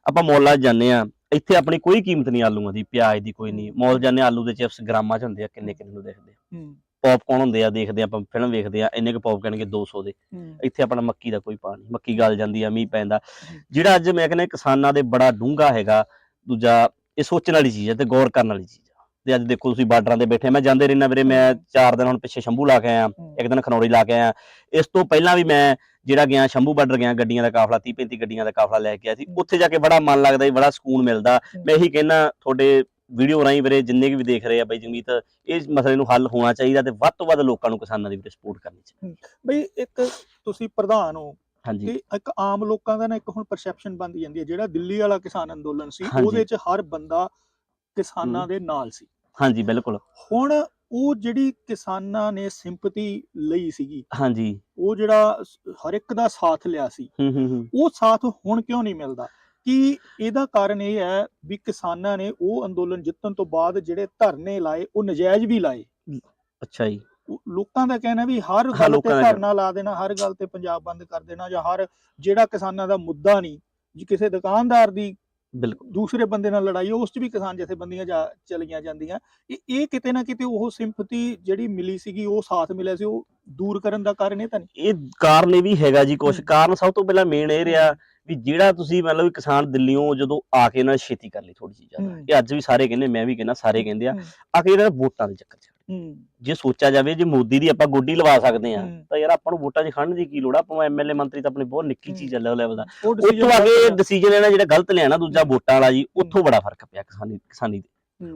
ਆਪਾਂ ਮੌਲਾਂ 'ਚ ਜਾਂਦੇ ਆ ਇੱਥੇ ਆਪਣੀ ਕੋਈ ਕੀਮਤ ਨਹੀਂ ਆਲੂਆਂ ਦੀ ਪਿਆਜ਼ ਦੀ ਕੋਈ ਨਹੀਂ ਮੌਲ ਜਾਂਦੇ ਆਲੂ ਦੇ ਚਿਪਸ ਗ੍ਰਾਮਾਂ 'ਚ ਹੁੰਦੇ ਆ ਕਿੰਨੇ ਕਿੰਨੇ ਨੂੰ ਦੇਖਦੇ ਆ ਹੂੰ, ਪੌਪਕੌਰਨ ਹੁੰਦੇ ਆ ਦੇਖਦੇ ਆਪਾਂ ਫਿਲਮ ਵੇਖਦੇ ਆ ਇੰਨੇ ਕੁ ਪੌਪ ਕਹਿਣਗੇ 200 ਦੇ। ਹੂੰ, ਇੱਥੇ ਆਪਣਾ ਮੱਕੀ ਦਾ ਕੋਈ ਪਾ ਨਹੀਂ ਮੱਕੀ ਗਲ ਜਾਂਦੀ ਆ ਮੀਂਹ ਪੈਂਦਾ। ਜਿਹੜਾ ਅੱਜ ਮੈਂ ਕਹਿੰਦਾ ਕਿਸਾਨਾਂ ਦੇ ਬੜਾ ਡੂੰਘਾ ਹੈਗਾ ਦੂਜਾ ਇਹ ਸੋਚਣ ਵਾਲੀ ਚੀਜ਼ ਹੈ ਤੇ ਗੌਰ ਕਰਨ ਵਾਲੀ ਚੀਜ਼ ਆ। ਤੇ ਅੱਜ ਦੇਖੋ ਤੁਸੀਂ ਬਾਰਡਰਾਂ ਤੇ ਬੈਠੇ ਮੈਂ ਜਾਂਦੇ ਰਹਿਣਾ ਵੀਰੇ ਮੈਂ ਚਾਰ ਦਿਨ ਹੁਣ ਪਿੱਛੇ ਸ਼ੰਭੂ ਲਾ ਕੇ ਆਇਆ ਹੂੰ। ਇੱਕ ਦਿਨ ਖਨੌਰੀ ਲਾ ਕੇ ਆਇਆ। ਇਸ ਤੋਂ ਪਹਿਲਾਂ ਵੀ ਮੈਂ ਜਿਹੜਾ ਗਿਆ ਸ਼ੰਭੂ ਬਾਰਡਰ ਗਿਆ ਗੱਡੀਆਂ ਦਾ ਕਾਫਲਾ 30 35 ਗੱਡੀਆਂ ਦਾ ਕਾਫਲਾ ਲੈ ਕੇ ਆਇਆ ਸੀ। ਉੱਥੇ ਜਾ ਕੇ ਬੜਾ ਮਨ ਲੱਗਦਾ ਜੀ ਬੜਾ ਸਕੂਨ ਮਿਲਦਾ। ਮੈਂ ਇਹੀ ਕਹਿਣਾ ਤੁਹਾਡੇ ਵੀਡੀਓ ਰਾਹੀਂ ਵੀਰੇ ਜਿੰਨੇ ਵੀ ਦੇਖ ਰਹੇ ਆ ਬਾਈ ਜਗਮੀਤ ਇਸ ਮਸਲੇ ਨੂੰ ਹੱਲ ਹੋਣਾ ਚਾਹੀਦਾ ਤੇ ਵੱਧ ਤੋਂ ਵੱਧ ਲੋਕਾਂ ਨੂੰ ਕਿਸਾਨਾਂ ਦੀ ਵੀਰੇ ਸਪੋਰਟ ਕਰਨੀ ਚਾਹੀਦੀ। ਬਈ ਇੱਕ ਤੁਸੀਂ ਪ੍ਰਧਾਨ ਹੋ ਹਾਂਜੀ। ਤੇ ਇੱਕ ਆਮ ਲੋਕਾਂ ਦਾ ਨਾ ਇੱਕ ਹੁਣ ਪਰਸੈਪਸ਼ਨ ਬਣਦੀ ਜਾਂਦੀ ਹੈ ਜਿਹੜਾ ਦਿੱਲੀ ਵਾਲਾ ਕਿਸਾਨ ਅੰਦੋਲਨ ਸੀ। ਉਹਦੇ 'ਚ ਹਰ ਬੰਦਾ ਕਿਸਾਨਾਂ। ਦੇ ਨਾਲ ਸੀ। ਹਾਂਜੀ ਬਿਲਕੁਲ। ਹੁਣ ਉਹ ਜਿਹੜੀ ਕਿਸਾਨਾਂ ਨੇ ਸਿੰਪਥੀ ਲਈ ਸੀਗੀ ਹਾਂਜੀ। ਉਹ ਜਿਹੜਾ ਹਰ ਇੱਕ ਦਾ ਸਾਥ ਲਿਆ ਸੀ ਹੂੰ ਹੂੰ ਹੂੰ। ਉਹ ਸਾਥ ਹੁਣ ਕਿਉਂ ਨਹੀਂ ਮਿਲਦਾ? ਕਿ ਇਹਦਾ ਕਾਰਨ ਇਹ ਹੈ ਵੀ ਕਿਸਾਨਾਂ ਨੇ ਉਹ ਅੰਦੋਲਨ ਜਿੱਤਣ ਤੋਂ ਬਾਅਦ ਜਿਹੜੇ ਧਰਨੇ ਲਾਏ ਉਹ ਨਜਾਇਜ਼ ਵੀ ਲਾਏ। ਅੱਛਾ ਜੀ। ਲੋਕਾਂ ਦਾ ਕਹਿਣਾ ਵੀ ਹਰ ਗੱਲ ਤੇ ਧਰਨਾ ਲਾ ਦੇਣਾ ਹਰ ਗੱਲ ਤੇ ਪੰਜਾਬ ਬੰਦ ਕਰ ਦੇਣਾ ਜਾਂ ਹਰ ਜਿਹੜਾ ਕਿਸਾਨਾਂ ਦਾ ਮੁੱਦਾ ਨਹੀਂ ਜੇ ਕਿਸੇ ਦੁਕਾਨਦਾਰ ਦੀ ਬਿਲਕੁਲ ਦੂਸਰੇ ਬੰਦੇ ਨਾਲ ਲੜਾਈ ਉਸ 'ਚ ਵੀ ਕਿਸਾਨ ਜਥੇਬੰਦੀਆਂ ਜਾ ਚਲੀਆਂ ਜਾਂਦੀਆਂ ਇਹ ਇਹ ਕਿਤੇ ਨਾ ਕਿਤੇ ਉਹ ਸਿੰਪਥੀ ਜਿਹੜੀ ਮਿਲੀ ਸੀਗੀ ਉਹ ਸਾਥ ਮਿਲਿਆ ਸੀ ਉਹ ਦੂਰ ਕਰਨ ਦਾ ਕਾਰਨ ਇਹ ਤਾਂ ਨਹੀਂ ਇਹ ਕਾਰਨ ਇਹ ਵੀ ਹੈਗਾ ਜੀ ਕੁਝ। ਕਾਰਨ ਸਭ ਤੋਂ ਪਹਿਲਾਂ ਮੇਨ ਇਹ ਰਿਹਾ ਵੀ ਜਿਹੜਾ ਤੁਸੀਂ ਮਤਲਬ ਕਿਸਾਨ ਦਿੱਲੀੋਂ ਜਦੋਂ ਆ ਕੇ ਨੇ ਛੇਤੀ ਕਰ ਲਈ ਥੋੜੀ ਜਿਹੀ ਜ਼ਿਆਦਾ। ਇਹ ਅੱਜ ਵੀ ਸਾਰੇ ਕਹਿੰਦੇ ਮੈਂ ਵੀ ਕਹਿੰਦਾ ਸਾਰੇ ਕਹਿੰਦੇ ਆ। ਆ ਕੇ ਨੇ ਵੋਟਾਂ ਦੇ ਚੱਕਰ ਚ ਜੇ ਸੋਚਿਆ ਜਾਵੇ ਜੇ ਮੋਦੀ ਦੀ ਆਪਾਂ ਗੋਡੀ ਲਵਾ ਸਕਦੇ ਆ। ਤਾਂ ਯਾਰ ਆਪਾਂ ਨੂੰ ਵੋਟਾਂ 'ਚ ਖੜਨ ਦੀ ਕੀ ਲੋੜ ਆ ਆਪਾਂ ਐਮਐਲਏ ਮੰਤਰੀ ਤਾਂ ਆਪਣੀ ਬਹੁਤ ਨਿੱਕੀ। ਚੀਜ਼ ਆ ਲੈਵਲ ਦਾ ਉਹ ਉੱਥੋਂ decision ਆ ਕੇ ਗਲਤ ਆ। ਡਿਸੀਜਨ ਇਹਨਾਂ ਜਿਹੜਾ ਗਲਤ ਲਿਆ ਨਾ ਦੂਜਾ ਵੋਟਾਂ ਵਾਲਾ ਜੀ ਉੱਥੋਂ ਬੜਾ ਫ਼ਰਕ ਪਿਆ ਕਿਸਾਨੀ ਕਿਸਾਨੀ ਦੇ।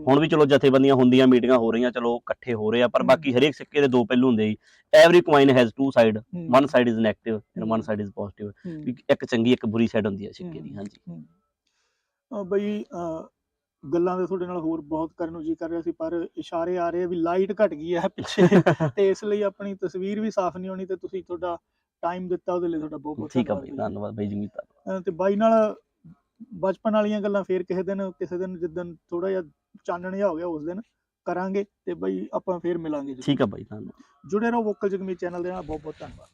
ਹੁਣ ਵੀ ਚਲੋ ਜਥੇਬੰਦੀਆਂ ਹੁੰਦੀਆਂ ਮੀਟਿੰਗਾਂ ਹੋ ਰਹੀਆਂ ਚਲੋ ਇਕੱਠੇ ਹੋ ਰਹੇ ਆ ਪਰ। ਬਾਕੀ ਹਰੇਕ ਸਿੱਕੇ ਦੇ ਦੋ ਪਹਿਲੂ ਹੁੰਦੇ ਜੀ every coin has two side. One side is negative and one. Side is positive. ਇੱਕ ਚੰਗੀ ਇੱਕ ਬੁਰੀ ਸਾਈਡ ਹੁੰਦੀ ਹੈ ਸਿੱਕੇ ਦੀ। ਹਾਂਜੀ ਬਈ ਗੱਲਾਂ ਦੇ ਤੁਹਾਡੇ ਨਾਲ ਹੋਰ ਬਹੁਤ ਕਰਨ ਨੂੰ ਜੀ ਕਰ ਰਿਹਾ ਸੀ ਪਰ ਇਸ਼ਾਰੇ ਆ ਰਹੇ ਵੀ ਲਾਈਟ ਘਟ ਗਈ ਹੈ ਪਿੱਛੇ। *laughs* ਤੇ ਇਸ ਲਈ ਆਪਣੀ ਤਸਵੀਰ ਵੀ ਸਾਫ਼ ਨਹੀਂ ਹੋਣੀ ਤੇ ਤੁਸੀਂ ਤੁਹਾਡਾ ਟਾਈਮ ਦਿੱਤਾ ਉਹਦੇ ਲਈ ਤੁਹਾਡਾ ਬਹੁਤ ਬਹੁਤ ਠੀਕ ਆ ਧੰਨਵਾਦ ਬਈ ਜੀ। ਧੰਨਵਾਦ ਬਾਈ ਤੇ ਬਾਈ ਨਾਲ ਬਚਪਨ ਵਾਲੀਆਂ ਗੱਲਾਂ ਫੇਰ ਕਿਸੇ ਦਿਨ ਕਿਸੇ ਦਿਨ ਜਿੱਦਣ ਥੋੜਾ ਜਿਹਾ ਚਾਨਣ ਜਿਹਾ ਹੋ ਗਿਆ ਉਸ ਦਿਨ ਕਰਾਂਗੇ ਤੇ ਬਈ ਆਪਾਂ ਫੇਰ ਮਿਲਾਂਗੇ ਜੀ ਠੀਕ ਆ ਬਾਈ ਧੰਨਵਾਦ। ਜੁੜੇ ਰਹੋ ਵੋਕਲ ਜਗਮੀਤ ਚੈਨਲ ਦੇ ਨਾਲ ਬਹੁਤ ਬਹੁਤ ਧੰਨਵਾਦ।